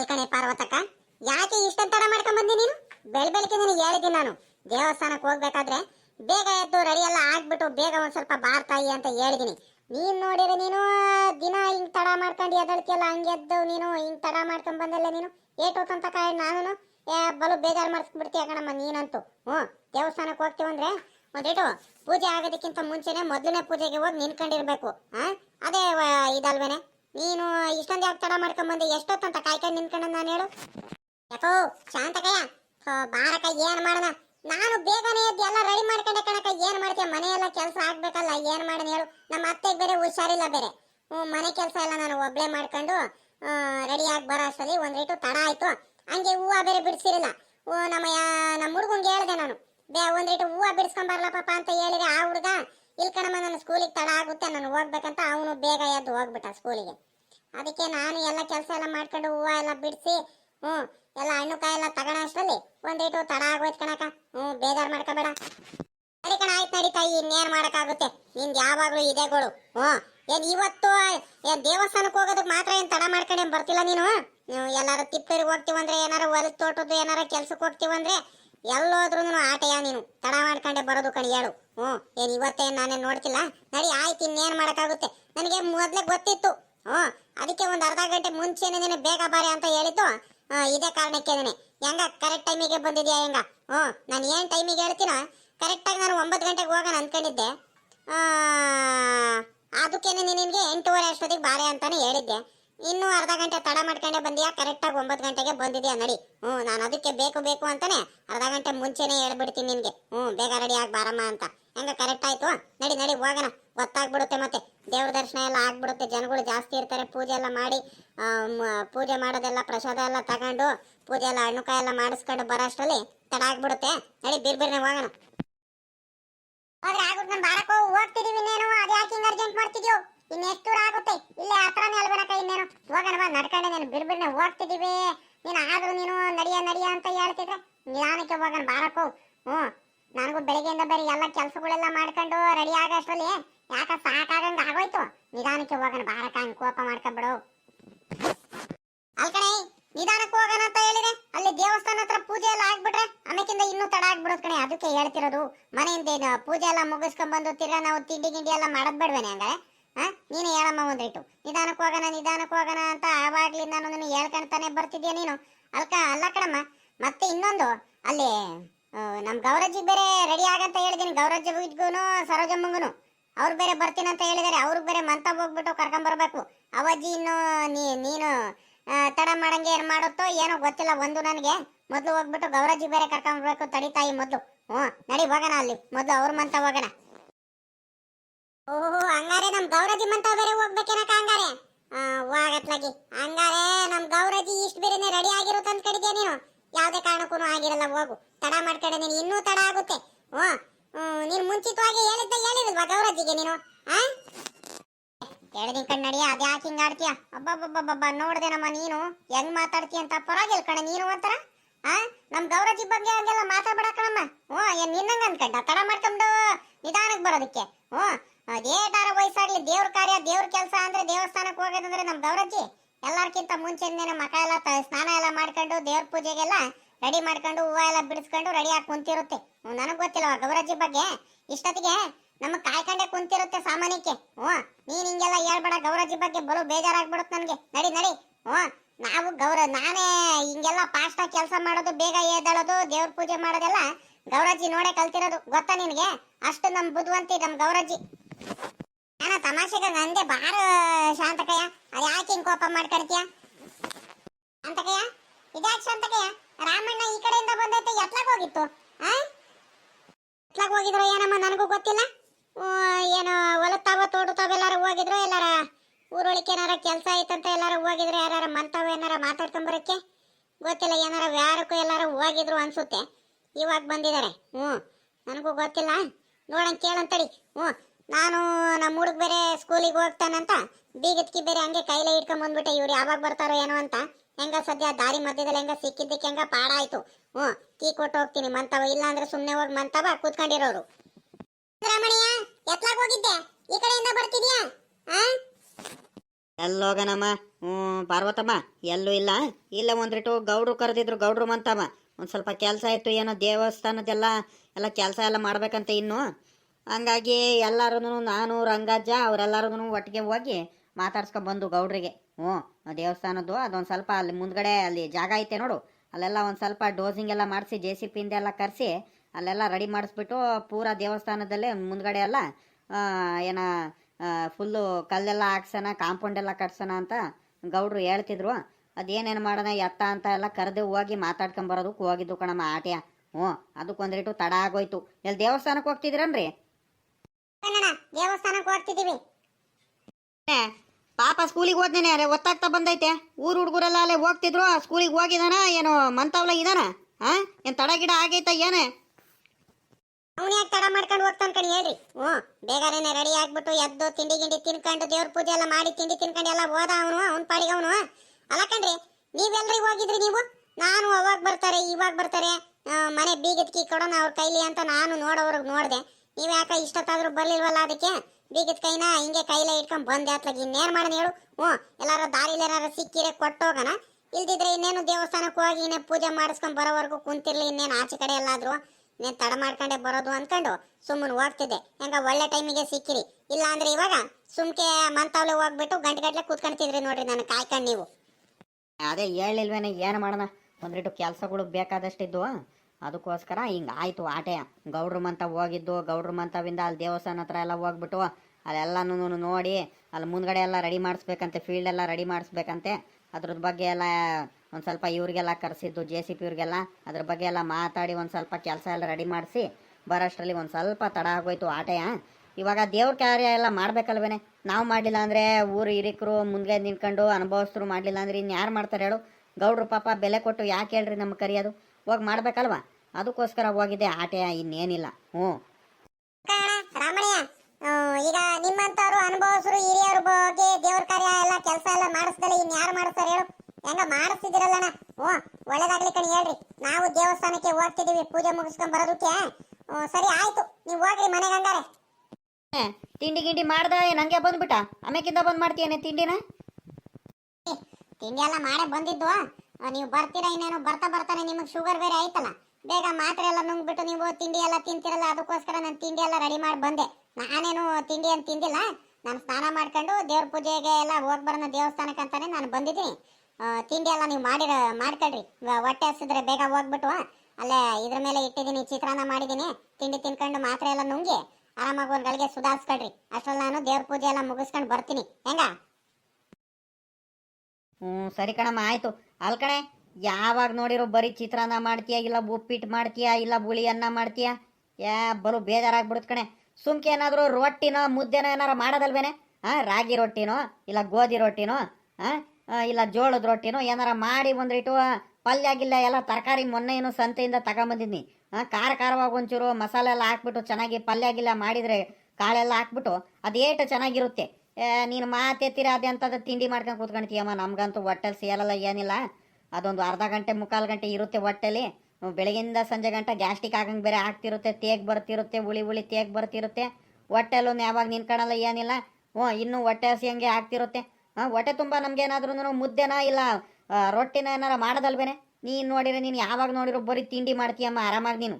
ಅಲ್ಕಣೆ ಪಾರ್ವತಕ್ಕ. ಯಾಕೆ ಇಷ್ಟೊಂದು ತಡ ಮಾಡ್ಕೊಂಡ್ ಬಂದಿ ನೀನು? ಬೆಳ್ ಬೆಳಗ್ಗೆ ನಿನಗೆ ಹೇಳಿದ್ದೀನಿ ನಾನು. ದೇವಸ್ಥಾನಕ್ಕೆ ಹೋಗ್ಬೇಕಾದ್ರೆ ಬೇಗ ಎದ್ದು ರೆಡಿ ಎಲ್ಲ ಆಗ್ಬಿಟ್ಟು ಬೇಗ ಒಂದ್ ಸ್ವಲ್ಪ ಬಾರ್ತಾಯಿ ಅಂತ ಹೇಳಿದೀನಿ. ನೀನ್ ನೋಡಿದ್ರೆ ನೀನು ದಿನ ಹಿಂಗ್ ತಡ ಮಾಡ್ಕೊಂಡು ಎದಳ್ತಿಯಲ್ಲ ಹಂಗೆ ಎದ್ದು ನೀನು ಹಿಂಗ್ ತಡ ಮಾಡ್ಕೊಂಡ್ ಬಂದಲ್ಲ ನೀನು? ಏಟೋತಂತ ಕಾಯ್ ನಾನು ಬಲು ಬೇಜಾರು ಮಾಡಿಸ್ಬಿಡ್ತೀಯ ಕಣಮ್ಮ ನೀನಂತೂ. ಹ್ಞೂ ದೇವಸ್ಥಾನಕ್ಕೆ ಹೋಗ್ತೀವಂದ್ರೆ ಒಂದೇಟು ಪೂಜೆ ಆಗೋದಕ್ಕಿಂತ ಮುಂಚೆನೆ ಮೊದಲನೇ ಪೂಜೆಗೆ ಹೋಗಿ ನಿಂತ್ಕೊಂಡಿರ್ಬೇಕು. ಆ ಅದೇ ಇದಲ್ವೇನೆ? ನೀನು ಇಷ್ಟೊಂದು ಯಾಕೆ ತಡ ಎಷ್ಟೊತ್ತು ಎಷ್ಟೊತ್ತಂತ ಕಾಯ್ಕೊಂಡು ನಿಂತ್ಕೊಂಡ ನಾನು ಹೇಳು. ಯಾಕೋ ಶಾಂತಕಯ್ಯ ಓ ಬಾರಕ ಏನು ಮಾಡೋಣ? ನಾನು ಬೇಗನೆ ಎದ್ದು ಎಲ್ಲ ರೆಡಿ ಮಾಡ್ಕೊಂಡೆ ಕಣಕ ಏನು ಮಾಡ್ತೀಯ? ಮನೆಯೆಲ್ಲ ಕೆಲಸ ಆಗ್ಬೇಕಲ್ಲ, ಏನು ಮಾಡೋಣ ಹೇಳು. ನಮ್ಮ ಅತ್ತೆಗೆ ಬೇರೆ ಹುಷಾರಿಲ್ಲ ಬೇರೆ. ಹ್ಞೂ ಮನೆ ಕೆಲಸ ಎಲ್ಲ ನಾನು ಒಬ್ಬಳೇ ಮಾಡ್ಕೊಂಡು ರೆಡಿ ಆಗಿ ಬರೋ ಅಷ್ಟರಲ್ಲಿ ಒಂದು ರೇಟು ತಡ ಆಯಿತು. ಹಂಗೆ ಹೂವು ಬೇರೆ ಬಿಡಿಸಿರಲಿಲ್ಲ ಓ, ನಮ್ಮ ನಮ್ಮ ಹುಡುಗಂಗೆ ಹೇಳಿದೆ ನಾನು. ಬೇ, ಒಂದು ರೇಟು ಹೂವು ಬಿಡಿಸ್ಕೊಂಡ್ ಬರ್ಲಾ ಪಾಪ ಅಂತ ಹೇಳಿದ್ರೆ ಆ ಹುಡುಗ ಇಲ್ಲಿ ಕಣಮ್ಮ, ನನ್ನ ಸ್ಕೂಲಿಗೆ ತಡ ಆಗುತ್ತೆ, ನಾನು ಹೋಗ್ಬೇಕಂತ ಅವನು ಬೇಗ ಎದ್ದು ಹೋಗ್ಬಿಟ್ಟ ಸ್ಕೂಲಿಗೆ ಅದಕ್ಕೆ ನಾನು ಎಲ್ಲ ಕೆಲಸ ಎಲ್ಲ ಮಾಡ್ಕೊಂಡು ಹೂವು ಎಲ್ಲ ಬಿಡಿಸಿ, ಹ್ಞೂ, ಎಲ್ಲ ಹಣ್ಣು ಕಾಯಿ ಎಲ್ಲ ತಗೋಣ ಅಷ್ಟರಲ್ಲಿ. ಒಂದೇಟು ತಡ ಆಗೋಯ್ತು ಕಣಕ ಹ್ಞೂ, ಬೇಜಾರು ಮಾಡ್ಕೋಬೇಡ. ಸರಿ ಕಣ, ಆಯ್ತು ನಡೀತಾ ಇನ್ನೇನು ಮಾಡೋಕ್ಕಾಗುತ್ತೆ? ನಿಂದು ಯಾವಾಗಲೂ ಇದೆಗಳು ಹ್ಞೂ, ಏನು ಇವತ್ತು ದೇವಸ್ಥಾನಕ್ಕೆ ಹೋಗೋದಕ್ಕೆ ಮಾತ್ರ ಏನು ತಡ ಮಾಡ್ಕೊಂಡೇನು ಬರ್ತಿಲ್ಲ ನೀನು? ಎಲ್ಲಾರು ತಿಪ್ಪೇರಿಗೆ ಹೋಗ್ತೀವಂದ್ರೆ, ಏನಾರ ಹೊಲದ ತೋಟದ್ದು ಏನಾರು ಕೆಲ್ಸಕ್ಕೆ ಹೋಗ್ತೀವಂದ್ರೆ ಎಲ್ಲೋದ್ರೂ ಆಟೆಯ ನೀನು. ತಡ ಮಾಡ್ಕೊಂಡೆ ಬರೋದು ಕಣಿ ಹೇಳು ಹ್ಞೂ ಏನು ಇವತ್ತೇನು ನಾನೇನು ನೋಡ್ತಿಲ್ಲ? ನಡಿ, ಆಯ್ತು, ಇನ್ನೇನು ಮಾಡೋಕ್ಕಾಗುತ್ತೆ? ನನಗೆ ಮೊದಲೇ ಗೊತ್ತಿತ್ತು. ಹ್ಞೂ ಅದಕ್ಕೆ ಒಂದು ಅರ್ಧ ಗಂಟೆ ಮುಂಚೆನೆ ನೀನು ಬೇಗ ಬಾರಿ ಅಂತ ಹೇಳಿದ್ದು ಇದೇ ಕಾರಣಕ್ಕೆ ನೀನೆ ಹೆಂಗ ಕರೆಕ್ಟ್ ಟೈಮಿಗೆ ಬಂದಿದ್ಯಾ ಹೆಂಗ? ಹ್ಞೂ ನಾನು ಏನು ಟೈಮಿಗೆ ಹೇಳ್ತೀನೋ ಕರೆಕ್ಟಾಗಿ ನಾನು ಒಂಬತ್ತು ಗಂಟೆಗೆ ಹೋಗೋಣ ಅಂದ್ಕೊಂಡಿದ್ದೆ ಅದಕ್ಕೇನೆ ನಿನಗೆ ಎಂಟೂವರೆ ಅಷ್ಟೊತ್ತಿಗೆ ಬಾರೆ ಅಂತಲೇ ಹೇಳಿದ್ದೆ. ಇನ್ನೂ ಅರ್ಧ ಗಂಟೆ ತಡ ಮಾಡ್ಕೊಂಡೆ ಬಂದಿಯಾ? ಕರೆಕ್ಟಾಗಿ ಒಂಬತ್ತು ಗಂಟೆಗೆ ಬಂದಿದ್ಯಾ ನಡಿ. ಹ್ಞೂ, ನಾನು ಅದಕ್ಕೆ ಬೇಕು ಬೇಕು ಅಂತಾನೆ ಅರ್ಧ ಗಂಟೆ ಮುಂಚೆನೆ ಹೇಳ್ಬಿಡ್ತೀನಿ ನಿನಗೆ. ಹ್ಞೂ, ಬೇಗ ರೆಡಿ ಆಗಿ ಬಾರಮ್ಮ ಅಂತ. ಹೆಂಗ ಕರೆಕ್ಟ್ ಆಯ್ತು? ನಡಿ ನಡಿ, ಹೋಗೋಣ. ಗೊತ್ತಾಗ್ಬಿಡುತ್ತೆ ಮತ್ತೆ. ದೇವ್ರ ದರ್ಶನ ಎಲ್ಲ ಆಗ್ಬಿಡುತ್ತೆ. ಜನಗಳು ಜಾಸ್ತಿ ಇರ್ತಾರೆ. ಪೂಜೆ ಎಲ್ಲ ಮಾಡಿ ಪೂಜೆ ಮಾಡೋದೆಲ್ಲ, ಪ್ರಸಾದ ಎಲ್ಲ ತಗೊಂಡು ಪೂಜೆ ಎಲ್ಲ ಹಣ್ಣು ಕಾಯಿ ಎಲ್ಲ ಮಾಡಿಸ್ಕೊಂಡು ಬರೋ ಅಷ್ಟರಲ್ಲಿ ತಡ ಆಗ್ಬಿಡುತ್ತೆ. ನಡಿ ಬಿರ್ಬಿರ್ನೆ ಹೋಗೋಣ. ಹೋದ್ರೆ ಆಗುತ್ತೆ ನಾನು ಹೋಗ್ತಿದೀವಿ ಇನ್ನೇನು. ಅದು ಯಾಕೆ ಅರ್ಜೆಂಟ್ ಮಾಡ್ತಿದ್ಯೋ? ಇನ್ನೆಷ್ಟು ಆಗುತ್ತೆ? ಇಲ್ಲೇ ಹತ್ರನೇ ಅಲ್ಬೇನಕ್ಕ ಇನ್ನೇನು? ಹೋಗೋಣ ಬಾ ನಡ್ಕೊಂಡೆ ನೀನು ಬಿರ್ಬಿರ್ನೆ ಹೋಗ್ತಿದ್ದೀವಿ ನೀನು ಆದ್ರೂ ನೀನು ನಡಿಯ ನಡಿಯ ಅಂತ ಹೇಳ್ತಿದ್ರೆ ನಿಧಾನಕ್ಕೆ ಹೋಗೋಣ ಬಾರಕು ಹ್ಞೂ. ನನಗೂ ಬೆಳಗ್ಗೆಯಿಂದ ಬೇರೆ ಎಲ್ಲ ಕೆಲಸಗಳೆಲ್ಲ ಮಾಡ್ಕೊಂಡು ರೆಡಿ ಆಗಷ್ಟರಲ್ಲಿ ಯಾಕ ಸಾಕಾಗಂಗೆ ಆಗೋಯ್ತು? ನಿಧಾನಕ್ಕೆ ಹೋಗೋಣ ಬಾರಕ ಹಂಗೆ ಕೋಪ ಮಾಡ್ಕೊಂಬಿಡು ಅಲ್ಕಣೆ, ನಿಧಾನಕ್ಕೆ ಹೋಗೋಣ ಅಂತ ಹೇಳಿದೆ ಅಲ್ಲಿ ದೇವಸ್ಥಾನ ಹತ್ರ ಪೂಜೆ ಎಲ್ಲ ಆಗ್ಬಿಟ್ರೆ ಆಮೇಕಿಂದ ಇನ್ನೂ ತಡ ಆಗ್ಬಿಡೋದು ಕಣೆ, ಅದಕ್ಕೆ ಹೇಳ್ತಿರೋದು. ಮನೆಯಿಂದ ಪೂಜೆ ಎಲ್ಲ ಮುಗಿಸ್ಕೊಂಡ್ಬಂದು ತಿರ್ಗಾ ನಾವು ತಿಂಡಿ ಗಿಂಡಿ ಎಲ್ಲ ಮಾಡೋದು ಬೇಡ್ವೇನೆ ಹಂಗಾರೆ? ನೀನು ಹೇಳಮ್ಮ ಒಂದಿಟ್ಟು ನಿಧಾನಕ್ಕೆ ಹೋಗೋಣ ನಿಧಾನಕ್ಕೆ ಹೋಗೋಣ ಅಂತ ಆವಾಗ್ಲಿಂದ ನಾನು ಹೇಳ್ಕೊಂತಾನೆ ಬರ್ತಿದ್ಯಾ ನೀನು? ಅಲ್ಕ, ಅಲ್ಲ ಕಣಮ್ಮ. ಮತ್ತೆ ಇನ್ನೊಂದು. ಅಲ್ಲಿ ನಮ್ಮ ನಮ್ ಗೌರಜ್ಜಿ ಬೇರೆ ರೆಡಿ ಆಗಂತ ಹೇಳಿದ್ದೀನಿ ಗೌರಜ್ಜಿಗೂ ಸರೋಜಮ್ಮಂಗೂ ಅವ್ರು ಬೇರೆ ಬರ್ತೀನಂತ ಹೇಳಿದಾರೆ. ಅವ್ರಿಗೆ ಬೇರೆ ಮಂತ ಹೋಗ್ಬಿಟ್ಟು ಕರ್ಕೊಂಬರ್ಬೇಕು ಅವಜ್ಜಿ ಇನ್ನು ನೀನು ತಡ ಮಾಡಂಗೆ ಏನು ಮಾಡುತ್ತೋ ಏನೋ ಗೊತ್ತಿಲ್ಲ ಒಂದು ನನಗೆ. ಮೊದಲು ಹೋಗ್ಬಿಟ್ಟು ಗೌರಜಿ ಬೇರೆ ಕರ್ಕೊಂಬರ್ಬೇಕು ತಡಿ ತಡಿತಾಯಿ ಮೊದಲು. ಹ್ಞೂ, ನಡಿ, ಹೋಗೋಣ ಅಲ್ಲಿ. ಮೊದಲು ಅವ್ರ ಮಂತ ಹೋಗೋಣ. ಓಹೋ, ಹಂಗಾರೆ ನಮ್ ಗೌರಜಿ ಮಂತ ಬೇರೆ ಹೋಗ್ಬೇಕೇನಕ ಹಂಗಾರೆ? ಹೋಗತ್ಲಾಗಿ ಹಂಗಾರೆ ನಮ್ ಗೌರಜಿ ಇಷ್ಟ ಬೇರೆನೆ ರೆಡಿ ಅಂತ ಕಡಿದ್ಯಾ ನೀನು? ಯಾವ್ದೇ ಕಾರಣಕ್ಕೂ ಆಗಿರಲ್ಲ, ಹೋಗು. ತಡ ಮಾಡ್ಕೊಂಡೆ ನೀನು. ಇನ್ನೂ ತಡ ಆಗುತ್ತೆ. ಓ ನೀನು ಮುಂಚಿತವಾಗಿ ಹೇಳಿದ್ದ, ಹೇಳಿಲ್ವಾ ಗೌರಜಿಗೆ ನೀನು? ಆ? ಹೇಳಿದಿನ್ ಕಣ್ ನಡಿಯ ಅದ್ ಯಾಕೆ ಹಿಂಗ ಆಡ್ತೀಯ? ಅಬ್ಬಬ್ಬಬ್ಬಬ್ಬ ನೋಡ್ದೆ ನಮ್ಮ ನೀನು? ಹೆಂಗ್ ಮಾತಾಡ್ತೀಯ ಅಂತ ಪರವಾಗಿಲ್ಲ ಕಣ, ನೀನು ಒಂಥರ? ಆ? ನಮ್ ಗೌರಜಿ ಬಗ್ಗೆ ಹಂಗೆಲ್ಲ ಮಾತಾಡ್ಬೇಡ ಕಣಮ್ಮ. ಹ್ಞೂ ಏನ್ ನಿನ್ನಂಗ ಅನ್ಕಂಡ? ತಡ ಮಾಡ್ಕೊಂಡು ನಿಧಾನಕ್ಕೆ ಬರೋದಕ್ಕೆ. ಹ್ಞೂ ಅದೇಟಾರ ವಯಸ್ಸಾಗ್ಲಿ ದೇವ್ರ ಕಾರ್ಯ, ದೇವ್ರ ಕೆಲಸ ಅಂದ್ರೆ ದೇವಸ್ಥಾನಕ್ಕೆ ಹೋಗೋದಂದ್ರೆ ನಮ್ ಗೌರಜ್ಜಿ ಎಲ್ಲಾರ್ಕಿಂತ ಮುಂಚೆನೆ ಮಕ ಎಲ್ಲ ಸ್ನಾನ ಎಲ್ಲ ಮಾಡ್ಕೊಂಡು ದೇವ್ರ ಪೂಜೆಗೆಲ್ಲ ರೆಡಿ ಮಾಡ್ಕೊಂಡು ಹೂವ ಎಲ್ಲ ಬಿಡಿಸ್ಕೊಂಡು ರೆಡಿ ಆಗಿ ಕುಂತಿರುತ್ತೆ. ನನಗೆ ಗೊತ್ತಿಲ್ಲ ಗೌರಜ್ಜಿ ಬಗ್ಗೆ. ಇಷ್ಟೊತ್ತಿಗೆ ನಮ್ಮ ಕಾಯ್ಕೊಂಡೆ ಕುಂತಿರುತ್ತೆ ಸಾಮಾನ್ಯಕ್ಕೆ. ಹ್ಞೂ ನೀನ್ ಹಿಂಗೆಲ್ಲ ಹೇಳ್ಬೇಡ, ಗೌರಜ್ಜಿ ಬಗ್ಗೆ ಬಲು ಬೇಜಾರಾಗ್ಬಿಡುತ್ತೆ ನನ್ಗೆ. ನಡಿ ನಡಿ. ಹ್ಞೂ ನಾವು ಗೌರ, ನಾನೇ ಹಿಂಗೆಲ್ಲ ಫಾಸ್ಟ್ ಆಗಿ ಕೆಲಸ ಮಾಡೋದು, ಬೇಗ ಎದ್ದೇಳೋದು, ದೇವ್ರ ಪೂಜೆ ಮಾಡೋದೆಲ್ಲ ಗೌರಜ್ಜಿ ನೋಡೇ ಕಲ್ತಿರೋದು. ಗೊತ್ತಾ ನಿನಗೆ? ಅಷ್ಟು ನಮ್ ಬುದ್ಧಿವಂತಿ ನಮ್ ಗೌರಜ್ಜಿ. ನಾನು ತಮಾಷೆಗೆ ನಂದೆ ಬಾರ ಶಾಂತಕಯ್ಯ. ಅದು ಯಾಕೆ ಹಿಂಗ್ ಕೋಪ ಮಾಡ್ಕೊಳ್ತೀಯ? ಶಾಂತಕಯ್ಯ? ಇದ್ಯಾಕೆ ಶಾಂತಕಯ್ಯ? ರಾಮಣ್ಣ ಈ ಕಡೆಯಿಂದ ಬಂದೈತೆ, ಎತ್ಲಾಗ್ ಹೋಗಿತ್ತು. ಆ? ಎತ್ಲಾಗ್ ಹೋಗಿದ್ರು ಏನಮ್ಮ ನನಗೂ ಗೊತ್ತಿಲ್ಲ. ಏನೋ ಹೊಲತ್ತಾವ ತೋಟತಾವ ಎಲ್ಲಾರು ಹೋಗಿದ್ರು, ಎಲ್ಲಾರ ಊರೊಳಕ್ಕೆ ಏನಾರ ಕೆಲಸ ಐತಂತ ಎಲ್ಲಾರು ಹೋಗಿದ್ರು ಯಾರು ಮಂತಾವ ಏನಾರ ಮಾತಾಡ್ಕೊಂಬರಕ್ಕೆ? ಗೊತ್ತಿಲ್ಲ, ಏನಾರ ವ್ಯಾರಕ್ಕೂ ಎಲ್ಲಾರು ಹೋಗಿದ್ರು ಅನ್ಸುತ್ತೆ. ಇವಾಗ ಬಂದಿದ್ದಾರೆ ಹ್ಞೂ ನನಗೂ ಗೊತ್ತಿಲ್ಲ. ನೋಡಂಗೆ ಕೇಳಂತಡಿ ಹ್ಞೂ ನಾನು ನಮ್ಮ ಹುಡುಗ ಬೇರೆ ಸ್ಕೂಲಿಗೆ ಹೋಗ್ತಾನಂತ ಬೀಗತ್ಕಿ ಬೇರೆ ಹಂಗೆ ಕೈಲೇ ಇಟ್ಕೊಂಡ್ ಬಂದ್ಬಿಟ್ಟೆ, ಇವ್ರು ಯಾವಾಗ ಬರ್ತಾರೋ ಏನೋ ಅಂತ. ಹೆಂಗ ಸದ್ಯ ದಾರಿ ಮಧ್ಯದಲ್ಲಿ ಹೆಂಗ ಸಿಕ್ಕಿದ್ದಕ್ಕೆ ಹೆಂಗ ಪಾಡ ಆಯ್ತು ಹ್ಞೂ, ಕೀ ಕೊಟ್ಟು ಹೋಗ್ತೀನಿ, ಮಂತವ. ಇಲ್ಲ ಅಂದ್ರೆ ಸುಮ್ಮನೆ ಹೋಗಿ ಮಂತವ ಕೂತ್ಕೊಂಡಿರೋರು. ರಮಣಿಯ ಎತ್ಲಾಗ ಹೋಗಿದ್ದೆ? ಈ ಕಡೆಯಿಂದ ಬರ್ತಿದ್ಯಾ? ಆ? ಎಲ್ಲೋಗನಮ್ಮ. ಹ್ಞೂ, ಪಾರ್ವತಮ್ಮ, ಎಲ್ಲೂ ಇಲ್ಲ? ಇಲ್ಲ ಒಂದ್ರಿಟ್ಟು ಗೌಡ್ರು ಕರೆದಿದ್ರು, ಗೌಡ್ರು ಮಂತಮ್ಮ ಒಂದು ಸ್ವಲ್ಪ ಕೆಲಸ ಇತ್ತು, ಏನೋ ದೇವಸ್ಥಾನದೆಲ್ಲ ಎಲ್ಲ ಕೆಲಸ ಎಲ್ಲ ಮಾಡ್ಬೇಕಂತ ಇನ್ನು. ಹಂಗಾಗಿ ಎಲ್ಲರೂ ನಾನು, ರಂಗಜ್ಜ ಅವರೆಲ್ಲರೂ ಒಟ್ಟಿಗೆ ಹೋಗಿ ಮಾತಾಡ್ಸ್ಕೊಂಡ್ ಬಂದು ಗೌಡ್ರಿಗೆ. ಹ್ಞೂ ದೇವಸ್ಥಾನದ್ದು ಅದೊಂದು ಸ್ವಲ್ಪ ಅಲ್ಲಿ ಮುಂದ್ಗಡೆ ಅಲ್ಲಿ ಜಾಗ ಐತೆ ನೋಡು. ಅಲ್ಲೆಲ್ಲ ಒಂದು ಸ್ವಲ್ಪ ಡೋಸಿಂಗ್ ಎಲ್ಲ ಮಾಡಿಸಿ ಜೆ ಸಿ ಪಿಂದ ಎಲ್ಲ ಕರೆಸಿ, ಅಲ್ಲೆಲ್ಲ ರೆಡಿ ಮಾಡಿಸ್ಬಿಟ್ಟು ಪೂರ ದೇವಸ್ಥಾನದಲ್ಲೇ ಮುಂದ್ಗಡೆ ಎಲ್ಲ ಏನ ಫುಲ್ಲು ಕಲ್ಲೆಲ್ಲ ಹಾಕ್ಸೋಣ ಕಾಂಪೌಂಡ್ ಎಲ್ಲ ಕಟ್ಸೋಣ ಅಂತ ಗೌಡ್ರು ಹೇಳ್ತಿದ್ರು. ಅದೇನೇನು ಮಾಡೋಣ, ಎತ್ತ ಅಂತ ಎಲ್ಲ ಕರೆದು ಹೋಗಿ ಮಾತಾಡ್ಕೊಂಬರೋದಕ್ಕೆ ಹೋಗಿದ್ದು ಕಣಮ್ಮ ಆಟ್ಯ. ಹ್ಞೂ ಅದಕ್ಕೆ ರೇಟು ತಡ ಆಗೋಯ್ತು. ಎಲ್ಲಿ ದೇವಸ್ಥಾನಕ್ಕೆ ಹೋಗ್ತಿದ್ದೀರನ್ರಿ ಕನ್ನಡ ದೇವಸ್ಥಾನಕ್ಕೆ ಹೋಗ್ತಿದೀವಿ ಪಾಪ ಸ್ಕೂಲಿಗೆ ಹೋದ್ನೇನೆ ಅರೆ ಒತ್ತಾಗ್ತಾ ಬಂದೈತೆ. ಊರು ಹುಡುಗರೆಲ್ಲ ಅಲ್ಲೇ ಹೋಗ್ತಿದ್ರು ಆ ಸ್ಕೂಲಿಗೆ ಹೋಗಿದಾನ ಏನು ಮಂತವ್ಲ ಇದಾನ? ಹಾ ಏನ್ ತಡ ಗಿಡ ಆಗೈತ ಏನೇ? ಅವ್ನ ಯಾಕೆ ತಡ ಮಾಡ್ಕೊಂಡು ಹೋಗ್ತಾನ ಕಣಿ ಹೇಳ್ರಿ. ಹ್ಞೂ ಬೇಗನೆ ರೆಡಿ ಆಗ್ಬಿಟ್ಟು ಎದ್ದು ತಿಂಡಿ ಗಿಂಡಿ ತಿನ್ಕೊಂಡು ದೇವ್ರ ಪೂಜೆ ಎಲ್ಲ ಮಾಡಿ ತಿಂಡಿ ತಿನ್ಕೊಂಡು ಎಲ್ಲ ಹೋದ ಅವನು ಅವ್ನ ಪಾಡಿಗೆ ಅವನು. ಅಲ್ಲ ಕಣ್ರಿ ನೀವೆಲ್ರಿ ಹೋಗಿದ್ರಿ ನೀವು? ನಾನು ಅವಾಗ ಬರ್ತಾರೆ ಇವಾಗ ಬರ್ತಾರೆ. ಮನೆ ಬೀಗತ್ಕಿ ಕೊಡೋಣ ಅವ್ರ ಕೈಲಿ ಅಂತ ನಾನು ನೋಡೋವ್ರಿಗೆ ನೋಡಿದೆ. ನೀವು ಯಾಕೆ ಇಷ್ಟೊತ್ತಾದ್ರೂ ಬರ್ಲಿಲ್ವಲ್ಲ ಅದಕ್ಕೆ? ಬೀಗದ ಕೈನ ಹಿಂಗೆ ಕೈಲೇ ಇಟ್ಕೊಂಡು ಬಂದೆ ಅತ್ಲಾಗ ಇನ್ನೇನ್ ಮಾಡೋಣ ಹೇಳು? ಹ್ಞೂ, ಎಲ್ಲಾರ ದಾರಿಲಿ ಏನಾರ ಸಿಕ್ಕಿರೆ ಕೊಟ್ಟೋಗೋಣ ಇಲ್ದಿದ್ರೆ ಇನ್ನೇನು ದೇವಸ್ಥಾನಕ್ಕೆ ಹೋಗಿ ಇನ್ನೇ ಪೂಜೆ ಮಾಡಿಸ್ಕೊಂಡು ಬರೋವರೆಗೂ ಕುಂತಿರ್ಲಿ, ಇನ್ನೇನು ಆಚೆ ಕಡೆ ಎಲ್ಲಾದರೂ. ನೀನ್ ತಡ ಮಾಡ್ಕೊಂಡೆ ಬರೋದು ಅಂದ್ಕೊಂಡು ಸುಮ್ಮನೆ ಹೋಗ್ತಿದ್ದೆ ಹೆಂಗ ಒಳ್ಳೆ ಟೈಮಿಗೆ ಸಿಕ್ಕಿರಿ. ಇಲ್ಲ ಅಂದ್ರೆ ಇವಾಗ ಸುಮ್ಕೆ ಮಂತಾವ್ಲೆ ಹೋಗ್ಬಿಟ್ಟು ಗಂಟೆ ಗಂಟ್ಲೆ ಕೂತ್ಕೊಂತಿದ್ರಿ ನೋಡ್ರಿ ನಾನು ಕಾಯ್ಕೊಂಡು ನೀವು. ಅದೇ ಹೇಳಿಲ್ವೇನೆ ಏನು ಮಾಡೋಣ? ಒಂದಿಟ್ಟು ಕೆಲಸಗಳು ಬೇಕಾದಷ್ಟಿದ್ದು ಅದಕ್ಕೋಸ್ಕರ ಹಿಂಗೆ ಆಯಿತು ಆಟೆ. ಗೌಡ್ರ ಮಂತ ಹೋಗಿದ್ದು ಗೌಡ್ರ ಮಂತವಿಂದ ಅಲ್ಲಿ ದೇವಸ್ಥಾನ ಹತ್ರ ಎಲ್ಲ ಹೋಗ್ಬಿಟ್ಟು ಅಲ್ಲೆಲ್ಲನೂ ನೋಡಿ, ಅಲ್ಲಿ ಮುಂದ್ಗಡೆ ಎಲ್ಲ ರೆಡಿ ಮಾಡಿಸ್ಬೇಕಂತೆ ಫೀಲ್ಡ್ ಎಲ್ಲ ರೆಡಿ ಮಾಡಿಸ್ಬೇಕಂತೆ. ಅದ್ರದ್ದು ಬಗ್ಗೆ ಎಲ್ಲ ಒಂದು ಸ್ವಲ್ಪ ಇವ್ರಿಗೆಲ್ಲ ಕರೆಸಿದ್ದು ಜೆ ಸಿ ಪಿ ಇವ್ರಿಗೆಲ್ಲ. ಅದ್ರ ಬಗ್ಗೆ ಎಲ್ಲ ಮಾತಾಡಿ ಒಂದು ಸ್ವಲ್ಪ ಕೆಲಸ ಎಲ್ಲ ರೆಡಿ ಮಾಡಿಸಿ, ಬರೋಷ್ಟರಲ್ಲಿ ಒಂದು ಸ್ವಲ್ಪ ತಡ ಆಗೋಯ್ತು ಆಟೆಯ ಇವಾಗ ದೇವ್ರ ಕಾರ್ಯ ಎಲ್ಲ ಮಾಡ್ಬೇಕಲ್ವೇನೆ? ನಾವು ಮಾಡಲಿಲ್ಲ ಅಂದರೆ ಊರು ಹಿರಿಕರು ಮುಂದೆ ನಿಂತ್ಕೊಂಡು ಅನುಭವಸ್ಥರು ಮಾಡಲಿಲ್ಲ ಅಂದ್ರೆ ಇನ್ನು ಯಾರು ಮಾಡ್ತಾರೆ ಹೇಳು? ಗೌಡ್ರು ಪಾಪ ಬೆಲೆ ಕೊಟ್ಟು ಯಾಕೆ ಹೇಳ್ರಿ ನಮ್ಗೆ ಕರಿಯೋದು? ಹೋಗಿ ಮಾಡ್ಬೇಕಲ್ವಾ? ಅದಕ್ಕೋಸ್ಕರ ಹೋಗಿದ್ದೆ ಆಟೆಯ ಇನ್ನೇನಿಲ್ಲ. ಹ್ಞೂ. ರಾಮಯ್ಯ ಈಗ ನಿಮ್ಮಂತವ್ರು ಅನುಭವಸರು ಹಿರಿಯರು ಬಗ್ಗೆ ದೇವ್ರ ಕಾರ್ಯ ಎಲ್ಲ ಕೆಲಸ ಎಲ್ಲ ಮಾಡಿಸ್ದಲ್ಲ ಇನ್ ಯಾರು ಮಾಡಿಸ್ತಾರೆ ಹೇಳು. ಹೆಂಗ ಮಾಡಿಸ್ತಿದಿರಲ್ಲಣ್ಣ ಓ ಒಳ್ಳೇದಾಗ್ಲಿ ಕಣಿ ಹೇಳ್ರಿ. ನಾವು ದೇವಸ್ಥಾನಕ್ಕೆ ಹೋಗ್ತಿದೀವಿ ಪೂಜೆ ಮುಗಿಸ್ಕೊಂಡ್ ಬರೋದಕ್ಕೆ. ಸರಿ ಆಯ್ತು ನೀವು ಹೋಗ್ರಿ ಮನೆಗೆ ಹಂಗಾರೆ. ತಿಂಡಿ ಗಿಂಡಿ ಮಾಡ್ದ ನಂಗೆ ಬಂದ್ಬಿಟ್ಟ? ಆಮೇಕಿಂದ ಬಂದ್ ಮಾಡ್ತೀಯನೆ ತಿಂಡಿನ? ತಿಂಡಿ ಎಲ್ಲ ಮಾಡೇ ಬಂದಿದ್ದು ಆ, ನೀವು ಬರ್ತೀರಾ ಇನ್ನೇನು? ಬರ್ತಾ ಬರ್ತಾನೆ ನಿಮಗೆ ಶುಗರ್ ಬೇರೆ ಆಯ್ತಲ್ಲ? ಬೇಗ ಮಾತ್ರೆ ಎಲ್ಲ ನುಂಗ್ಬಿಟ್ಟು ನೀವು ತಿಂಡಿ ಎಲ್ಲ ತಿಂತಿರಲ್ಲ, ಅದಕ್ಕೋಸ್ಕರ ನಾನು ತಿಂಡಿ ಎಲ್ಲ ರೆಡಿ ಮಾಡಿ ಬಂದೆ. ನಾನೇನು ತಿಂಡಿ ಅಂತ ತಿಂದಿಲ್ಲ. ನಾನು ಸ್ನಾನ ಮಾಡ್ಕೊಂಡು ದೇವ್ರ ಪೂಜೆಗೆ ಎಲ್ಲ ಹೋಗಿ ಬರೋಣ ದೇವಸ್ಥಾನಕ್ಕೆ ಅಂತಾನೆ ನಾನು ಬಂದಿದ್ದೀನಿ. ತಿಂಡಿ ಎಲ್ಲ ನೀವು ಮಾಡಿರ, ಮಾಡ್ಕೊಳ್ರಿ. ಹೊಟ್ಟೆ ಹಸಿದ್ರೆ ಬೇಗ ಹೋಗ್ಬಿಟ್ಟು ಅಲ್ಲೇ ಇದ್ರ ಮೇಲೆ ಇಟ್ಟಿದ್ದೀನಿ, ಚಿತ್ರಾನ್ನ ಮಾಡಿದ್ದೀನಿ. ತಿಂಡಿ ತಿನ್ಕೊಂಡು ಮಾತ್ರೆ ಎಲ್ಲ ನುಂಗಿ ಆರಾಮಾಗಿ ಒಂದು ಗಳಿಗೆ ಸುಧಾರಿಸ್ಕೊಳ್ರಿ. ಅಷ್ಟರಲ್ಲಿ ನಾನು ದೇವ್ರ ಪೂಜೆ ಎಲ್ಲ ಮುಗಿಸ್ಕೊಂಡು ಬರ್ತೀನಿ. ಹೆಂಗ? ಹ್ಞೂ, ಸರಿ ಕಣಮ್ಮ, ಆಯಿತು. ಅಲ್ ಕಣೆ, ಯಾವಾಗ ನೋಡಿರೋ ಬರೀ ಚಿತ್ರಾನ್ನ ಮಾಡ್ತೀಯ, ಇಲ್ಲ ಉಪ್ಪಿಟ್ಟು ಮಾಡ್ತೀಯ, ಇಲ್ಲ ಬುಳಿ ಅನ್ನ ಮಾಡ್ತೀಯ? ಯಾ ಬರೋ ಬೇಜಾರಾಗ್ಬಿಡುತ್ತೆ ಕಣೆ. ಸುಮ್ಕೆ ಏನಾದರೂ ರೊಟ್ಟಿನೋ, ಮುದ್ದೆನೋ ಏನಾರು ಮಾಡೋದಲ್ವೇನೆ? ಹಾಂ ರಾಗಿ ರೊಟ್ಟಿನೋ, ಇಲ್ಲ ಗೋಧಿ ರೊಟ್ಟಿನೋ ಹಾಂ ಇಲ್ಲ ಜೋಳದ ರೊಟ್ಟಿನೋ ಏನಾರ ಮಾಡಿ ಒಂದ್ರಿಟ್ಟು ಪಲ್ಯ ಆಗಿಲ್ಲ ಎಲ್ಲ ತರಕಾರಿ ಮೊನ್ನೆ ಏನು ಸಂತೆಯಿಂದ ತಗೊಂಬಂದಿದ್ನಿ. ಹಾಂ ಖಾರ ಖಾರವಾಗಿ ಒಂಚೂರು ಮಸಾಲೆ ಎಲ್ಲ ಹಾಕ್ಬಿಟ್ಟು ಚೆನ್ನಾಗಿ ಪಲ್ಯ ಆಗಿಲ್ಲ ಮಾಡಿದರೆ ಕಾಳೆಲ್ಲ ಹಾಕ್ಬಿಟ್ಟು ಅದೇಟು ಚೆನ್ನಾಗಿರುತ್ತೆ. ನೀನು ಮಾತೆತ್ತೀರ ಅದೆಂಥದ್ದು ತಿಂಡಿ ಮಾಡ್ಕೊಂಡು ಕೂತ್ಕೊಂತೀಯಮ್ಮ ನಮ್ಗಂತೂ ಹೊಟ್ಟೆಲಿ ಸೇರಲ್ಲ ಏನಿಲ್ಲ. ಅದೊಂದು ಅರ್ಧ ಗಂಟೆ, ಮುಕ್ಕಾಲು ಗಂಟೆ ಇರುತ್ತೆ ಹೊಟ್ಟೆಲಿ. ಬೆಳಗಿಂದ ಸಂಜೆ ಗಂಟೆ ಗ್ಯಾಸ್ಟಿಕ್ ಆಗಂಗೆ ಬೇರೆ ಆಗ್ತಿರುತ್ತೆ, ತೇಗ್ ಬರ್ತಿರುತ್ತೆ, ಹುಳಿ ಹುಳಿ ತೇಗ್ ಬರ್ತಿರುತ್ತೆ. ಹೊಟ್ಟೆಲು ಯಾವಾಗ ನಿನ್ಕೊಳಲ್ಲ ಏನಿಲ್ಲ. ಹ್ಞೂ, ಇನ್ನೂ ಹೊಟ್ಟೆ ಹಸಿ ಹಂಗೆ ಆಗ್ತಿರುತ್ತೆ. ಹಾಂ ಹೊಟ್ಟೆ ತುಂಬ ನಮ್ಗೇನಾದ್ರೂ ಮುದ್ದೆನ ಇಲ್ಲ? ರೊಟ್ಟಿನ ಏನಾರ ಮಾಡೋದಲ್ವೇನೆ? ನೀನು ನೋಡಿದ್ರೆ ನೀನು ಯಾವಾಗ ನೋಡಿರೋ ಬರೀ ತಿಂಡಿ ಮಾಡ್ತೀಯಮ್ಮ ಆರಾಮಾಗಿ ನೀನು.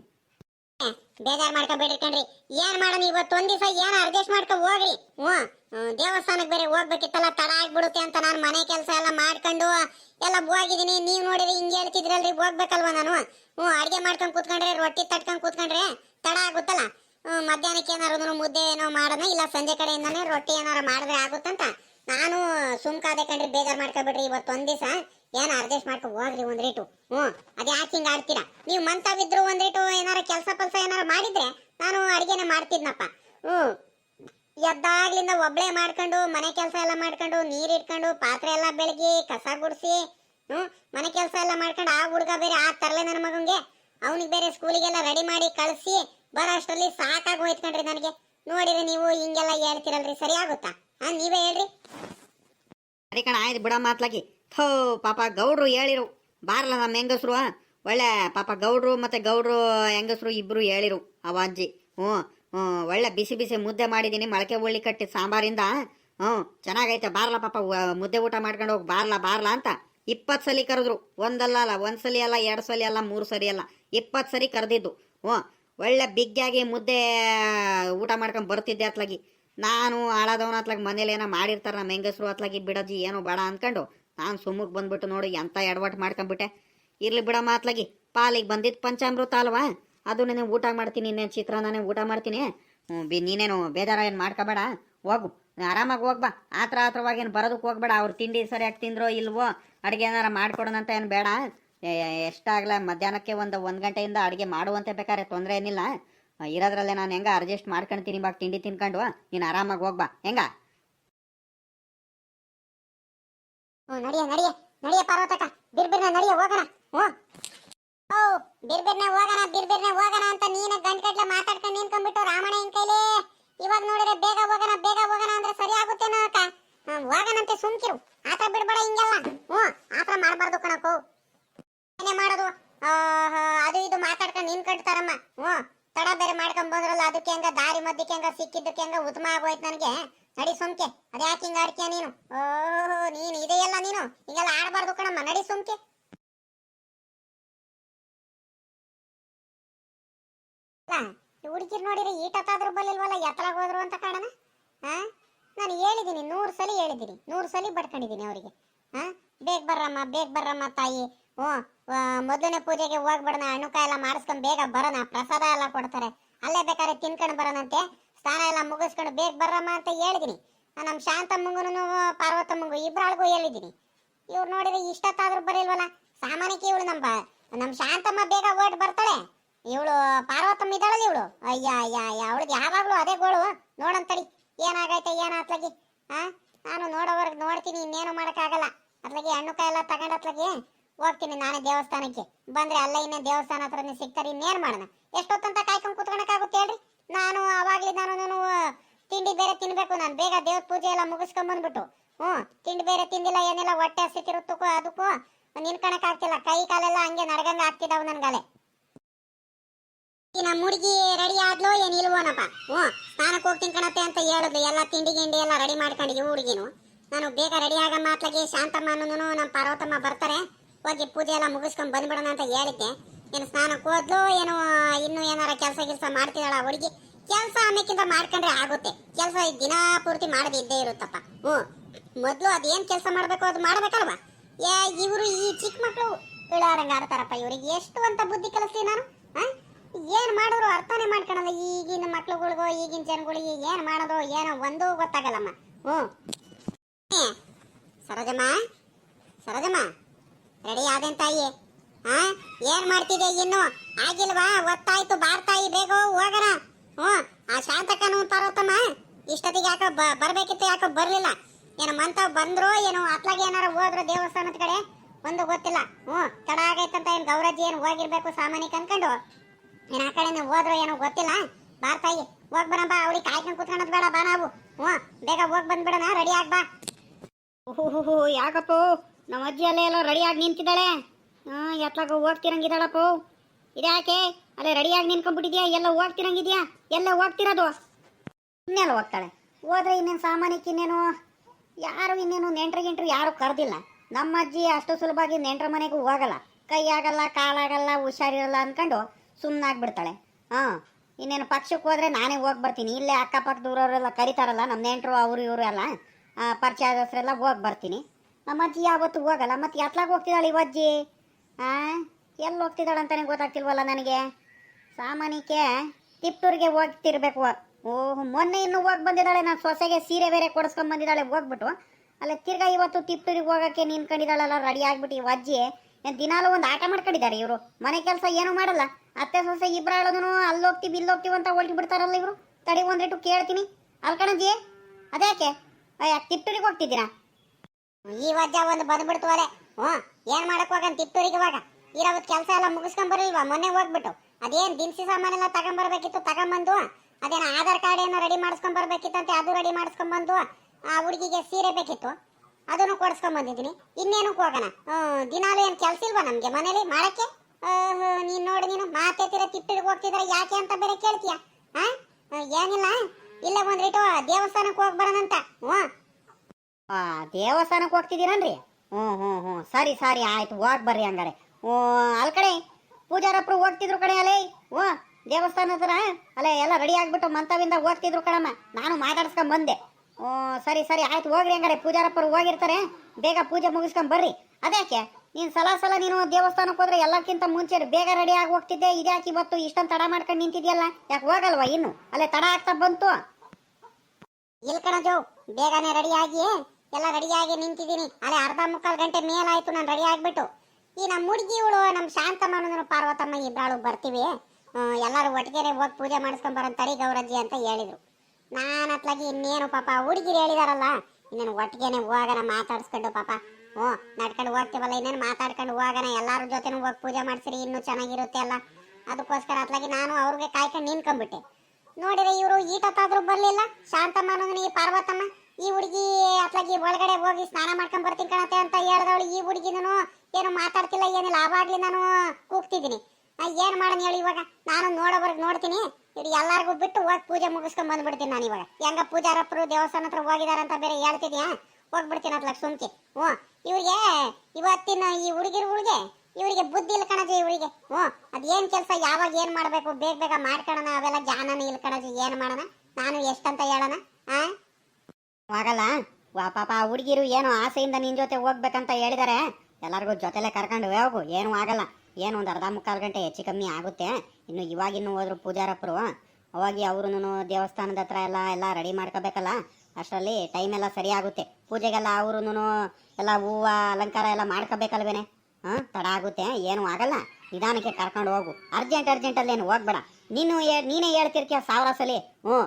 ಬೇಜಾರ್ ಮಾಡ್ಕೋಬೇಡ್ರಿ ಕಣ್ರಿ ಏನ್ ಮಾಡೋಣ ಇವತ್ತು ಒಂದ್ ದಿವಸ ಏನ್ ಅಡ್ಜಸ್ಟ್ ಮಾಡ್ಕೊ ಹೋಗ್ರಿ? ಹ್ಞೂ. ದೇವಸ್ಥಾನಕ್ಕೆ ಬೇರೆ ಹೋಗ್ಬೇಕಿತ್ತಲ್ಲ, ತಡ ಆಗ್ಬಿಡುತ್ತೆ ಅಂತ ನಾನು ಮನೆ ಕೆಲಸ ಎಲ್ಲ ಮಾಡ್ಕೊಂಡು ಎಲ್ಲ ಹೋಗಿದ್ದೀನಿ. ನೀವು ನೋಡಿದ್ರೆ ಹಿಂಗೆ ಹೇಳ್ತಿದ್ರಲ್ರಿ, ಹೋಗ್ಬೇಕಲ್ವ ನಾನು? ಹ್ಞೂ, ಅಡುಗೆ ಮಾಡ್ಕೊಂಡು ಕೂತ್ಕೊಂಡ್ರೆ, ರೊಟ್ಟಿ ತಟ್ಕೊಂಡು ಕೂತ್ಕೊಂಡ್ರೆ ತಡ ಆಗುತ್ತಲ್ಲ? ಮಧ್ಯಾಹ್ನಕ್ಕೆ ಏನಾರು ಮುದ್ದೆ ಏನೋ ಮಾಡೋಣ, ಇಲ್ಲ ಸಂಜೆ ಕಡೆಯಿಂದಾನೇ ರೊಟ್ಟಿ ಏನಾರು ಮಾಡಿದ್ರೆ ಆಗುತ್ತಂತ? ನಾನು ಸುಮ್ಕಾದೆ ಕಂಡ್ರಿ ಬೇಜಾರ್ ಮಾಡ್ಕೊಬಿಡ್ರಿ, ಇವತ್ತು ಒಂದ್ ದಿವಸ ಏನು ಅಡ್ಜಸ್ಟ್ ಮಾಡ್ಕೊಂಡು ಹೋಗ್ರಿ ಒಂದ್ ರೇಟು. ಹ್ಞೂ, ಅದೇ ಯಾಕೆ ಹಿಂಗೆ ಆಡ್ತೀರಾ? ನೀವು ಮಂತವಿದ್ರು ಒಂದ್ ರೇಟು ಏನಾರ ಕೆಲಸ ಪಲ್ಸ ಏನಾರು ಮಾಡಿದ್ರೆ ನಾನು ಅಡುಗೆನೇ ಮಾಡ್ತಿದ್ನಪ್ಪ. ಹ್ಞೂ. ಎದ್ದಾಗ್ಲಿಂದ ಒಬ್ಳೆ ಮಾಡ್ಕೊಂಡು, ಮನೆ ಕೆಲಸ ಎಲ್ಲ ಮಾಡ್ಕೊಂಡು, ನೀರು ಇಟ್ಕೊಂಡು, ಪಾತ್ರೆ ಎಲ್ಲ ಬೆಳಗಿ, ಕಸ ಗುಡಿಸಿ, ಹ್ಞೂ, ಮನೆ ಕೆಲಸ ಎಲ್ಲ ಮಾಡ್ಕೊಂಡು, ಆ ಹುಡುಗ ಬೇರೆ, ಆ ತರಲೆ ನನ್ನ ಮಗಂಗೆ. ಅವನಿಗೆ ಬೇರೆ ಸ್ಕೂಲಿಗೆಲ್ಲ ರೆಡಿ ಮಾಡಿ ಕಳಿಸಿ, ಬರೋ ಅಷ್ಟರಲ್ಲಿ ಸಾಕಾಗಿ ಹೋಯ್ತು ಕಣ್ರಿ ನನಗೆ. ನೋಡಿರಿ ನೀವು ಹಿಂಗೆಲ್ಲ ಹೇಳ್ತಿರಲ್ರಿ, ಸರಿ ಆಗುತ್ತಾ? ಹಾ, ನೀವೇ ಹೇಳ್ರಿ. ಸರಿ ಕಣ, ಆಯ್ತು ಬಿಡ ಮಾತ್ಲಾಗಿ ಥೋ, ಪಾಪ ಗೌಡ್ರು ಹೇಳಿರು. ಬಾರಲ್ಲ ನಮ್ಮ ಹೆಂಗಸ್ರು ಒಳ್ಳೆ ಪಾಪ ಗೌಡ್ರು ಮತ್ತೆ ಗೌಡ್ರು ಹೆಂಗಸ್ರು ಇಬ್ರು ಹೇಳಿರು ಅವ ಅಜ್ಜಿ ಹ್ಞೂ ಹ್ಞೂ ಒಳ್ಳೆ ಬಿಸಿ ಬಿಸಿ ಮುದ್ದೆ ಮಾಡಿದ್ದೀನಿ ಮೊಳಕೆ ಉಳ್ಳಿ ಕಟ್ಟಿ ಸಾಂಬಾರಿಂದ. ಹ್ಞೂ ಚೆನ್ನಾಗೈತೆ, ಬಾರ್ಲ ಪಾಪ ಮುದ್ದೆ ಊಟ ಮಾಡ್ಕೊಂಡು ಹೋಗಿ, ಬಾರ್ಲ ಬಾರ್ಲ ಅಂತ. ಇಪ್ಪತ್ತು ಸಲ ಕರೆದ್ರು, ಒಂದಲ್ಲ ಅಲ್ಲ, ಒಂದು ಸಲ ಅಲ್ಲ, ಎರಡು ಸಲ ಅಲ್ಲ, ಮೂರು ಸರಿ ಅಲ್ಲ ಇಪ್ಪತ್ತು ಸರಿ ಕರೆದಿದ್ದು. ಹ್ಞೂ ಒಳ್ಳೆ ಬಿಗ್ಗಾಗಿ ಮುದ್ದೆ, ಊಟ ಮಾಡ್ಕೊಂಡು ಬರ್ತಿದ್ದೆ ಅತ್ಲಾಗಿ. ನಾನು ಆಳದವನ ಅತ್ಲಾಗಿ ಮನೇಲಿ ಏನೋ ಮಾಡಿರ್ತಾರೆ, ನಮ್ಮ ಹೆಂಗಸರು ಅತ್ಲಾಗಿ ಬಿಡೋಜಿ ಏನೋ ಬೇಡ ಅಂದ್ಕೊಂಡು ನಾನು ಸುಮ್ಮಕ್ಕೆ ಬಂದ್ಬಿಟ್ಟು ನೋಡಿ ಎಂಥ ಎಡವಟ್ಟು ಮಾಡ್ಕೊಂಬಿಟ್ಟೆ ಇರಲಿ ಬಿಡಮ್ಮ ಅತ್ಲಾಗಿ, ಪಾಲಿಗೆ ಬಂದಿದ್ದು ಪಂಚಾಮೃತ ಅಲ್ವಾ? ಅದು ನೀನು ಊಟ ಮಾಡ್ತೀನಿ ಇನ್ನೇನು ಚಿತ್ರಾನ್ನನೇ ಊಟ ಮಾಡ್ತೀನಿ. ಬಿ, ನೀನೇನು ಬೇಜಾರ ಏನು ಮಾಡ್ಕೋಬೇಡ? ಹೋಗು. ಆರಾಮಾಗಿ ಹೋಗ್ಬಾ ಆತ್ರ ಆತ್ರವಾಗಿ ಏನು ಬರೋದಕ್ಕೆ ಹೋಗ್ಬೇಡ. ಅವ್ರು ತಿಂಡಿ ಸರಿಯಾಗಿ ತಿಂದ್ರೋ ಇಲ್ವೋ, ಅಡುಗೆ ಏನಾರ ಮಾಡ್ಕೊಡೋಣಂತ ಏನು ಬೇಡ. ಎಷ್ಟಾಗಲ್ಲ ಮಧ್ಯಾಹ್ನಕ್ಕೆ ಒಂದು ಒಂದು ಗಂಟೆಯಿಂದ ಅಡುಗೆ ಮಾಡುವಂತೆ ಬೇಕಾದ್ರೆ ತೊಂದರೆ ಏನಿಲ್ಲ. ಇರೋದ್ರಲ್ಲೇ ನಾನು ಹೆಂಗ ಅಡ್ಜಸ್ಟ್ ಮಾಡ್ಕೊಂತೀನಿ ಬಾ ತಿಂಡಿ ತಿನ್ಕೊಂಡು. ನೀನು ಆರಾಮಾಗಿ ಹೋಗ್ಬಾ ಹೆಂಗ? ನಡಿಯ ನಡಿಯ ನಡಿಯ ಪಾರ್ವತಕ್ಕ ಬಿರ್ಬಿರ್ನ ನಡಿಯ, ಹೋಗೋಣ. ಹ್ಞೂ ಓ ಬಿರ್ಬಿರ್ನೆ ಹೋಗೋಣ ಬಿರ್ಬಿರ್ನೆ ಹೋಗೋಣ ಅಂತ ನೀನು ಗಂಟ್ಗಟ್ಲೆ ಮಾತಾಡ್ಕೊಂಡು ನಿಂತ್ಕೊಂಡ್ಬಿಟ್ಟು ರಾಮಣ್ಣ ಇನ್ ಕೈಲಿ. ಇವಾಗ ನೋಡಿದ್ರೆ ಬೇಗ ಹೋಗೋಣ ಬೇಗ ಹೋಗೋಣ ಅಂದ್ರೆ ಸರಿ ಆಗುತ್ತೇನೋ ಅಕ್ಕ ಹೋಗೋಣಂತೆ ಸುಮ್ಕಿರು. ಆತರ ಬಿಡ್ಬೇಡ ಹಿಂಗೆಲ್ಲ. ಹ್ಞೂ ಆತರ ಮಾಡಬಾರ್ದು ಕಣಕ್ಕೋ. ಏನೇ ಮಾಡೋದು? ಅದು ಇದು ಮಾತಾಡ್ಕೊಂಡು ನಿಂತ್ಕೊಳ್ತಾರಮ್ಮ. ಹ್ಞೂ ತಡ ಬೇರೆ ಮಾಡ್ಕೊಂಡ್ ಬಂದ್ರಲ್ಲ, ಅದಕ್ಕೆ ಹಂಗ ದಾರಿ ಮಧ್ಯಕ್ಕೆ ಹಂಗ ಸಿಕ್ಕಿದ್ದಕ್ಕೆ ಹಂಗ ಉತ್ತಮ ಆಗೋಯ್ತು ನನಗೆ? ನಡಿ ಸುಮ್ಕೆ. ಅದ್ಯಾಕೆ ಹಿಂಗ ಆಡ್ತೀಯ ನೀನು? ಓಹೋ, ನೀನು, ಇದೆಯಲ್ಲ ನೀನು. ಹಿಂಗೆಲ್ಲ ಆಡಬಾರ್ದು ಕಣಮ್ಮ. ನಡಿ ಸುಮ್ಕೆ. ಹುಡುಗಿರ್ ನೋಡಿದ್ರೆ ಈಟತ್ತಾದ್ರೂ ಬಲ್ಲಿಲ್ವಲ್ಲ ಎತ್ತಲಾಗ ಹೋದ್ರು ಅಂತ ಕಾರಣ ಹಾ ನಾನು ಹೇಳಿದ್ದೀನಿ ನೂರು ಸಲ ಹೇಳಿದ್ದೀನಿ ನೂರು ಸಲ ಬಡ್ಕೊಂಡಿದ್ದೀನಿ ಅವರಿಗೆ. ಹಾ ಬೇಗ ಬರ್ರಮ್ಮ ಬೇಗ ಬರ್ರಮ್ಮ ತಾಯಿ. ಓ ಮೊದಲನೇ ಪೂಜೆಗೆ ಹೋಗ್ಬಿಡೋಣ ಹಣ್ಣು ಕಾಯಿ ಎಲ್ಲ ಮಾಡಿಸ್ಕೊಂಡು ಬೇಗ ಬರೋಣ, ಪ್ರಸಾದ ಎಲ್ಲ ಕೊಡ್ತಾರೆ. ಅಲ್ಲೇ ಬೇಕಾದ್ರೆ ತಿನ್ಕೊಂಡು ಬರೋಣಂತೆ, ಸ್ನಾನ ಎಲ್ಲ ಮುಗಿಸ್ಕೊಂಡು ಬೇಗ ಬರ್ರಮ್ಮ ಅಂತ ಹೇಳಿದ್ದೀನಿ ನಮ್ಮ ಶಾಂತಮ್ಮಂಗೂ ಪಾರ್ವತಮ್ಮಂಗು ಇಬ್ಬರಾಳ್ಗೂ ಹೇಳಿದ್ದೀನಿ ಇವ್ರು ನೋಡಿದ್ರೆ ಇಷ್ಟತ್ತಾದ್ರೂ ಬರಿಲ್ವಲ್ಲ? ಸಾಮಾನ್ಯಕ್ಕೆ ಇವಳು ನಮ್ಮ ನಮ್ಮ ಶಾಂತಮ್ಮ ಬೇಗ ಓಟ್ ಬರ್ತಾಳೆ. ಇವಳು ಪಾರ್ವತಮ್ಮ ಇದ್ದಾಳಲ್ಲ ಇವಳು? ಅಯ್ಯ ಅಯ್ಯ ಅಯ್ಯ ಅವಳದ್ದು ಯಾವಾಗಲೂ ಅದೇ ಗೋಳು. ನೋಡಂತಡಿ, ಏನಾಗೈತೆ, ಏನಾತ್ಲಗಿ? ಆ? ನಾನು ನೋಡೋವರೆಗೆ ನೋಡ್ತೀನಿ, ಇನ್ನೇನು ಮಾಡೋಕ್ಕಾಗಲ್ಲ. ಅದ್ಲಗಿ ಹಣ್ಣು ಕಾಯಿ ಎಲ್ಲ ತಗೊಂಡು ಅತ್ಲಗಿ ಹೋಗ್ತೀನಿ ನಾನೇ ದೇವಸ್ಥಾನಕ್ಕೆ. ಬಂದ್ರೆ ಅಲ್ಲ ಇನ್ನೇ ದೇವಸ್ಥಾನ ಹತ್ರನೇ ಸಿಗ್ತಾರೆ, ಇನ್ನೇನು ಮಾಡೋಣ? ಎಷ್ಟೊತ್ತಂತ ಕಾಯ್ಕೊಂಡು ಕುತ್ಕೊಳಕ್ಕಾಗುತ್ತೆ ಹೇಳ್ರಿ? ನಾನು ಅವಾಗ್ಲಿ ನಾನು ನಾನು ತಿಂಡಿ ಬೇರೆ ತಿನ್ಬೇಕು ನಾನು. ಬೇಗ ದೇವ್ರ ಪೂಜೆ ಎಲ್ಲ ಮುಗಿಸ್ಕೊಂಡ್ ಬಂದ್ಬಿಟ್ಟು ಹ್ಞೂ, ತಿಂಡಿ ಬೇರೆ ತಿಂದಿಲ್ಲ, ಏನಿಲ್ಲ, ಹೊಟ್ಟೆ ಹಸಿತಿರುತ್ತಕ್ಕೂ ಅದಕ್ಕೂ ನಿನ್ಕೊಳಕ್ಕಾಗ್ತಿಲ್ಲ ಕೈ ಕಾಲೆಲ್ಲ ಹಂಗೆ ನಡ್ಗಂಗೆ ಆಗ್ತಿದ್ದಾವೆ ನನ್ಗಾಲೆ. ಈ ನಮ್ಮ ಹುಡುಗಿ ರೆಡಿ ಆದ್ಲೋ ಏನ್ ಇಲ್ವೋನಪ್ಪ? ಹ್ಞೂ ಸ್ನಾನಕ್ಕೆ ಹೋಗ್ತೀನಿ ಕಣತ್ತೆ ಅಂತ ಹೇಳಿದ್ಲು. ಎಲ್ಲ ತಿಂಡಿ ಗಿಂಡಿ ಎಲ್ಲ ರೆಡಿ ಮಾಡ್ಕೊಂಡಿದ್ವಿ ಹುಡುಗಿನು. ನಾನು ಬೇಗ ರೆಡಿ ಆಗ ಮಾತ್ಲಾಗಿ ಶಾಂತಮ್ಮನೂ ನಮ್ಮ ಪಾರ್ವತಮ್ಮ ಬರ್ತಾರೆ. ಹೋಗಿ ಪೂಜೆ ಎಲ್ಲ ಮುಗಿಸ್ಕೊಂಡು ಬಂದ್ಬಿಡೋಣ ಅಂತ ಹೇಳಿದ್ದೆ. ಏನು ಸ್ನಾನಕ್ಕೆ ಹೋದ್ಲು ಏನು, ಇನ್ನು ಏನಾರ ಕೆಲಸ ಕೆಲಸ ಮಾಡ್ತಿದ್ದಾಳ ಹುಡುಗಿ? ಕೆಲಸ ಅನ್ನಕ್ಕಿಂತ ಮಾಡ್ಕೊಂಡ್ರೆ ಆಗುತ್ತೆ. ಕೆಲಸ ದಿನ ಪೂರ್ತಿ ಮಾಡದಿದ್ದೇ ಇರುತ್ತಪ್ಪ. ಹ್ಞೂ, ಮೊದಲು ಅದೇನ್ ಕೆಲಸ ಮಾಡಬೇಕು ಅದು ಮಾಡ್ಬೇಕಲ್ವಾ? ಏ, ಇವರು ಈ ಚಿಕ್ಕ ಮಕ್ಕಳು ಇಳಾರಂಗ ಆಡ್ತಾರಪ್ಪ ಇವ್ರಿಗೆ. ಎಷ್ಟು ಅಂತ ಬುದ್ಧಿ ಕಲಿಸ್ತೀನಿ ನಾನು? ಆ? ಏನ್ ಮಾಡಿದ್ರು ಅರ್ಥನೇ ಮಾಡ್ಕೊಳಲ್ಲ. ಈಗಿನ ಮಕ್ಳುಗಳಿಗೋ, ಈಗಿನ ಜನಗಳಿಗೆ ಏನು ಮಾಡೋದು, ಏನೋ ಒಂದೂ ಗೊತ್ತಾಗಲ್ಲಮ್ಮ. ಹ್ಞೂ. ಸರೋಜಮ್ಮ ಸರೋಜಮ್ಮ ರೆಡಿ ಆದೇನ್ ತಾಯಿ? ಹಾ ಏನ್ ಮಾಡ್ತಿದೆ ಇನ್ನು? ಆಗಿಲ್ವಾ? ಒತ್ತಾಯ್ತು, ಬಾರ್ತಾಯಿ, ಬೇಗ ಹೋಗೋಣ. ಹ್ಞೂ. ಆ ಶಾಂತಕ್ಕನು ಪಾರ್ವತಮ್ಮ, ಇಷ್ಟೊತ್ತಿಗೆ ಯಾಕೋ ಬ- ಬರ್ಬೇಕಿತ್ತು, ಯಾಕೋ ಬರಲಿಲ್ಲ. ಏನೋ ಮಂತ ಬಂದ್ರು, ಏನೋ ಅತ್ಲಾಗೆ ಏನಾರ ಹೋದ್ರು ದೇವಸ್ಥಾನದ ಕಡೆ? ಒಂದು ಗೊತ್ತಿಲ್ಲ. ಹ್ಞೂ. ತಡ ಆಗೈತಂತ ಏನು ಗೌರಜ್ಜಿ ಏನು ಹೋಗಿರ್ಬೇಕು ಸಾಮಾನ್ಯಕ್ಕೆ ಅನ್ಕೊಂಡು? ಏನ್ ಆ ಕಡೆನೇ ಹೋದ್ರು ಏನೋ ಗೊತ್ತಿಲ್ಲ? ಬಾರ್ತಾಯಿ ಹೋಗ್ ಬರಮ್ಮ ಅವ್ರಿಗೆ ಕಾಯ್ಕೊಂಡು ಕುತ್ಕೊಳ್ಳೋದು ಬೇಡ, ಬಾ ನಾವು. ಹ್ಞೂ, ಬೇಗ ಹೋಗ್ ಬಂದ್ಬಿಡೋಣ, ರೆಡಿ ಆಗ್ಬಾ ಓಹೋ ಯಾಕಪ್ಪ? ನಮ್ಮ ಅಜ್ಜಿ ಅಲ್ಲೇ ಎಲ್ಲ ರೆಡಿಯಾಗಿ ನಿಂತಿದ್ದಾಳೆ. ಹಾಂ, ಎತ್ಲಾಗ ಹೋಗ್ತಿರಂಗಿದ್ದಾಳಪ್ಪ ಇದ್ಯಾಕೆ ಅಲ್ಲೇ ರೆಡಿಯಾಗಿ ನಿಂತ್ಕೊಂಡ್ಬಿಟ್ಟಿದ್ಯಾ? ಎಲ್ಲ ಹೋಗ್ತಿರಂಗಿದ್ಯಾ ಎಲ್ಲ ಹೋಗ್ತಿರೋದು ಇನ್ನೆಲ್ಲ ಹೋಗ್ತಾಳೆ. ಹೋದ್ರೆ ಇನ್ನೇನು ಸಾಮಾನ್ಯಕ್ಕೆ ಇನ್ನೇನು? ಯಾರು ಇನ್ನೇನು ನೆಂಟ್ರು ಗಿಂಟ್ರು ಯಾರು ಕರೆದಿಲ್ಲ. ನಮ್ಮ ಅಜ್ಜಿ ಅಷ್ಟು ಸುಲಭವಾಗಿ ನೆಂಟ್ರ ಮನೆಗೂ ಹೋಗಲ್ಲ. ಕೈ ಆಗಲ್ಲ, ಕಾಲಾಗಲ್ಲ, ಹುಷಾರಿರಲ್ಲ ಅಂದ್ಕೊಂಡು ಸುಮ್ಮನಾಗ್ಬಿಡ್ತಾಳೆ ಹಾಂ ಇನ್ನೇನು ಪಕ್ಷಕ್ಕೆ ಹೋದ್ರೆ ನಾನೇ ಹೋಗಿ ಬರ್ತೀನಿ. ಇಲ್ಲೇ ಅಕ್ಕಪಕ್ಕದೂರವರೆಲ್ಲ ಕರಿತಾರಲ್ಲ ನಮ್ಮ ನೆಂಟರು ಅವರು ಇವರು ಎಲ್ಲ ಆ, ಪರಿಚಯ ಆದವರೆಲ್ಲ ಹೋಗಿ ಬರ್ತೀನಿ. ನಮ್ಮ ಅಜ್ಜಿ ಯಾವತ್ತು ಹೋಗಲ್ಲ ಮತ್ತೆ ಎತ್ಲಾಗ ಹೋಗ್ತಿದ್ದಾಳೆ ಇವಜ್ಜಿ? ಹಾಂ ಎಲ್ಲಿ ಹೋಗ್ತಿದ್ದಾಳೆ ಅಂತಾನೆ ಗೊತ್ತಾಗ್ತಿಲ್ವಲ್ಲ ನನಗೆ? ಸಾಮಾನ್ಯಕ್ಕೆ ತಿಪ್ಟೂರಿಗೆ ಹೋಗ್ತಿರ್ಬೇಕು. ಓಹ್ ಮೊನ್ನೆ ಇನ್ನೂ ಹೋಗಿ ಬಂದಿದ್ದಾಳೆ ನಾನು ಸೊಸೆಗೆ ಸೀರೆ ಬೇರೆ ಕೊಡಿಸ್ಕೊಂಡ್ ಬಂದಿದ್ದಾಳೆ ಹೋಗ್ಬಿಟ್ಟು. ಅಲ್ಲ ತಿರ್ಗಾ ಇವತ್ತು ತಿಪ್ಟೂರಿಗೆ ಹೋಗೋಕ್ಕೆ ನಿಂತ್ಕೊಂಡಿದ್ದಾಳಲ್ಲ ರೆಡಿ ಆಗ್ಬಿಟ್ಟು ಈ ಅಜ್ಜಿ ದಿನಾಲು ಒಂದು ಆಟ ಮಾಡ್ಕೊಂಡಿದ್ದಾರೆ ಇವರು. ಮನೆ ಕೆಲಸ ಏನೂ ಮಾಡಲ್ಲ. ಅತ್ತೆ, ಸೊಸೆ ಇಬ್ಬರಾಳೋದನು ಅಲ್ಲಿ ಅಲ್ಲೋಗ್ತೀವಿ ಇಲ್ಲಿ ಹೋಗ್ತೀವಿ ಅಂತ ಹೊಲ್ಟಿ ಬಿಡ್ತಾರಲ್ಲ ಇವರು. ತಡಿ ಒಂದಿಟ್ಟು ಕೇಳ್ತೀನಿ. ಅಲ್ಕಣಜಿ ಅದ್ಯಾಕೆ? ಅಯ್ಯ, ತಿಪ್ಟೂರಿಗೆ ಹೋಗ್ತಿದ್ದೀರಾ? ಈ ವಜ್ಜ ಒಂದು ಬಂದ್ಬಿಡ್ತು ಅದೇ. ಹ್ಞೂ, ಏನು ಮಾಡಕ್ಕೆ ಹೋಗನ್ ತಿಪ್ಟೂರಿಗೆ ಇವಾಗ? ಇರೋದು ಕೆಲಸ ಎಲ್ಲ ಮುಗಿಸ್ಕೊಂಡ್ ಬರಲ್ವಾ ಮೊನ್ನೆ ಹೋಗ್ಬಿಟ್ಟು. ಅದೇನು ದಿನಸಿ ಸಾಮಾನೆಲ್ಲ ತಗೊಂಬರ್ಬೇಕಿತ್ತು ತಗೊಂಬಂದು ಅದೇನ ಆಧಾರ್ ಕಾರ್ಡ್ ಏನೋ ರೆಡಿ ಮಾಡಿಸ್ಕೊಂಬರ್ಬೇಕಿತ್ತು ಅಂತ ಅದು ರೆಡಿ ಮಾಡಿಸ್ಕೊಂಬಂದು ಆ ಹುಡುಗಿಗೆ ಸೀರೆ ಬೇಕಿತ್ತು. ಅದನ್ನು ಕೊಡಿಸ್ಕೊಂಡ್ ಬಂದಿದ್ದೀನಿ. ಇನ್ನೇನು ಹೋಗೋಣ. ದಿನಾಲು ಏನು ಕೆಲಸ ಇಲ್ವಾ ನಮಗೆ? ಮನೇಲಿ ಮಾಡಕ್ಕೆ ನೀನು ನೋಡಿ ನೀನು ಮಾತೇತಿರ ತಿಪ್ಪಿಗೆ ಹೋಗ್ತಿದ್ರೆ ಯಾಕೆ ಅಂತ ಬೇರೆ ಕೇಳ್ತೀಯ? ಆ? ಏನಿಲ್ಲ. ಇಲ್ಲ ಒಂದ್ ರೇಟು ದೇವಸ್ಥಾನಕ್ಕೆ ಹೋಗಿ ಬರೋಣಂತ ಹ್ಞೂ. ದೇವಸ್ಥಾನಕ್ಕೆ ಹೋಗ್ತಿದ್ದೀರನ್ರಿ? ಹ್ಞೂ ಹ್ಞೂ ಹ್ಞೂ. ಸರಿ ಸರಿ, ಆಯ್ತು. ಹೋಗಿ ಬರ್ರಿ ಹಂಗಾರೆ. ಹ್ಞೂ ಅಲ್ಲಿ ಕಡೆ ಪೂಜಾರಪ್ಪರು ಹೋಗ್ತಿದ್ರು ಕಡೆ ಅಲ್ಲೇ. ಹ್ಞೂ ದೇವಸ್ಥಾನ ಅಲ್ಲೇ ಎಲ್ಲ ರೆಡಿ ಆಗಿಬಿಟ್ಟು ಮಂತವಿಂದ ಹೋಗ್ತಿದ್ರು ಕಣಮ್ಮ. ನಾನು ಮಾತಾಡ್ಸ್ಕೊಂಡ್ ಬಂದೆ. ಸರಿ ಸರಿ, ಆಯ್ತು, ಹೋಗ್ರಿ ಹಂಗಾರೆ. ಪೂಜಾರಪ್ಪರು ಹೋಗಿರ್ತಾರೆ. ಬೇಗ ಪೂಜೆ ಮುಗಿಸ್ಕೊಂಡ್ ಬರ್ರಿ. ಅದ್ಯಾಕೆ? ನೀನು ಸಲ ಸಲ ನೀನು ದೇವಸ್ಥಾನಕ್ಕೆ ಹೋದ್ರೆ ಎಲ್ಲಕ್ಕಿಂತ ಮುಂಚೆ ಬೇಗ ರೆಡಿ ಆಗಿ ಹೋಗ್ತಿದ್ದೆ, ಇದ್ಯಾಕೆ ಇವತ್ತು ಇಷ್ಟೊಂದು ತಡ ಮಾಡ್ಕೊಂಡು ನಿಂತಿದ್ಯಲ್ಲ? ಯಾಕೆ ಹೋಗಲ್ವಾ ಇನ್ನು? ಅಲ್ಲೇ ತಡ ಆಗ್ತಾ ಬಂತು. ಇಲ್ ಕಣ ಜೋ, ಬೇಗನೆ ರೆಡಿ ಆಗಿ ಎಲ್ಲ ರೆಡಿಯಾಗಿ ನಿಂತಿದ್ದೀನಿ. ಅಲ್ಲೇ ಅರ್ಧ ಮುಕ್ಕಾಲು ಗಂಟೆ ಮೇಲಾಯ್ತು, ನಾನು ರೆಡಿ ಆಗಿಬಿಟ್ಟು. ಈ ನಮ್ಮ ಹುಡುಗಿ ಇವಳು ನಮ್ಮ ಶಾಂತಮ್ಮನ ಪಾರ್ವತಮ್ಮ ಇಬ್ಬರಾಳು ಬರ್ತೀವಿ. ಎಲ್ಲರೂ ಒಟ್ಟಿಗೆ ಹೋಗಿ ಪೂಜೆ ತರಿ ಗೌರಜ್ಜಿ ಅಂತ ಹೇಳಿದ್ರು. ನಾನು ಅತ್ಲಾಗಿ ಇನ್ನೇನು ಪಾಪ ಹುಡುಗಿರು ಹೇಳಿದಾರಲ್ಲ, ಇನ್ನೇನು ಒಟ್ಟಿಗೆನೆ ಹೋಗೋಣ ಮಾತಾಡ್ಸ್ಕೊಂಡು ಪಾಪ ಓ ನಡ್ಕೊಂಡು ಹೋಗ್ತೀವಲ್ಲ, ಇನ್ನೇನು ಮಾತಾಡ್ಕೊಂಡು ಹೋಗೋಣ ಎಲ್ಲರ ಜೊತೆನೂ ಹೋಗಿ ಪೂಜೆ ಮಾಡ್ಸಿರಿ, ಇನ್ನೂ ಚೆನ್ನಾಗಿರುತ್ತೆ ಅಲ್ಲ. ಅದಕ್ಕೋಸ್ಕರ ಅತ್ಲಾಗಿ ನಾನು ಅವ್ರಿಗೆ ಕಾಯ್ಕೊಂಡು ನಿಂತ್ಕೊಂಡ್ಬಿಟ್ಟೆ. ನೋಡಿದ್ರೆ ಇವರು ಈಟತ್ತಾದ್ರೂ ಬರಲಿಲ್ಲ, ಶಾಂತಮ್ಮ ಅನ್ನೋದನ್ನ ಈ ಪಾರ್ವತಮ್ಮ, ಈ ಹುಡುಗಿ ಅತ್ಲಾಗಿ ಒಳಗಡೆ ಹೋಗಿ ಸ್ನಾನ ಮಾಡ್ಕೊಂಡ್ ಬರ್ತೀನಿ ಕಣತೆ ಅಂತ ಹೇಳ್ದವಳು ಈ ಹುಡುಗಿನೂ, ಏನು ಮಾತಾಡ್ತಿಲ್ಲ, ಏನಿಲ್ಲ ಆವಾಗ್ಲಿ ನಾನು ಕೂಗ್ತಿದ್ದೀನಿ. ಏನು ಏನ್ ಮಾಡೋಣ ಹೇಳಿ ಇವಾಗ, ನಾನು ನೋಡೋವರೆಗೆ ನೋಡ್ತೀನಿ. ಇವ್ರು ಎಲ್ಲಾರ್ಗೂ ಬಿಟ್ಟು ಹೋಗಿ ಪೂಜೆ ಮುಗಿಸ್ಕೊಂಡ್ ಬಂದ್ಬಿಡ್ತೀನಿ ನಾನು ಇವಾಗ. ಹೆಂಗ ಪೂಜಾರಪ್ಪರು ದೇವಸ್ಥಾನ ಹತ್ರ ಹೋಗಿದಾರಂತ ಬೇರೆ ಹೇಳ್ತಿದ್ಯಾ? ಹೋಗ್ಬಿಡ್ತೀನಿ ಅತ್ಲಾಗ ಸುಮ್ಕಿ ಹ್ಞೂ. ಇವ್ರಿಗೆ ಇವತ್ತಿನ ಈ ಹುಡುಗಿರುಗಳಿಗೆ ಇವರಿಗೆ ಬುದ್ಧಿ ಇಲ್ಲ ಕಣಜಿ ಇವರಿಗೆ. ಹ್ಞೂ. ಅದೇನ್ ಕೆಲಸ? ಯಾವಾಗ ಏನ್ ಮಾಡ್ಬೇಕು? ಬೇಗ ಬೇಗ ಮಾಡ್ಕೊಳಣ. ಅವೆಲ್ಲ ಜ್ಞಾನನ ಇಲ್ಲ ಕಣಜಿ. ಏನ್ ಮಾಡೋಣ? ನಾನು ಎಷ್ಟಂತ ಹೇಳೋಣ? ಆ? ಆಗಲ್ಲ. ವಾ ಪಾಪ ಹುಡುಗಿರು ಏನೋ ಆಸೆಯಿಂದ ನಿನ್ ಜೊತೆ ಹೋಗ್ಬೇಕಂತ ಹೇಳಿದಾರೆ. ಎಲ್ಲರಿಗೂ ಜೊತೆಲೆ ಕರ್ಕೊಂಡು ಹೋಗು. ಏನೂ ಆಗಲ್ಲ. ಏನು ಒಂದು ಅರ್ಧ ಮುಕ್ಕಾಲು ಗಂಟೆ ಹೆಚ್ಚು ಕಮ್ಮಿ ಆಗುತ್ತೆ. ಇನ್ನು ಇವಾಗಿನ್ನು ಹೋದ್ರು ಪೂಜಾರಪ್ಪರು, ಅವಾಗಿ ಅವರು ದೇವಸ್ಥಾನದ ಹತ್ರ ಎಲ್ಲ ಎಲ್ಲ ರೆಡಿ ಮಾಡ್ಕೋಬೇಕಲ್ಲ? ಅಷ್ಟರಲ್ಲಿ ಟೈಮ್ ಎಲ್ಲ ಸರಿ ಆಗುತ್ತೆ. ಪೂಜೆಗೆಲ್ಲ ಅವರು ಎಲ್ಲ ಹೂವು, ಅಲಂಕಾರ ಎಲ್ಲ ಮಾಡ್ಕೋಬೇಕಲ್ವೇನೆ? ಹಾಂ? ತಡ ಆಗುತ್ತೆ. ಏನೂ ಆಗಲ್ಲ. ನಿಧಾನಕ್ಕೆ ಕರ್ಕೊಂಡು ಹೋಗು. ಅರ್ಜೆಂಟ್ ಅರ್ಜೆಂಟಲ್ಲಿ ಏನು ಹೋಗ್ಬೇಡ. ನೀನು ನೀನೇ ಹೇಳ್ತಿರ್ತೀಯ ಸಾವಿರ ಸಲ. ಹ್ಞೂ.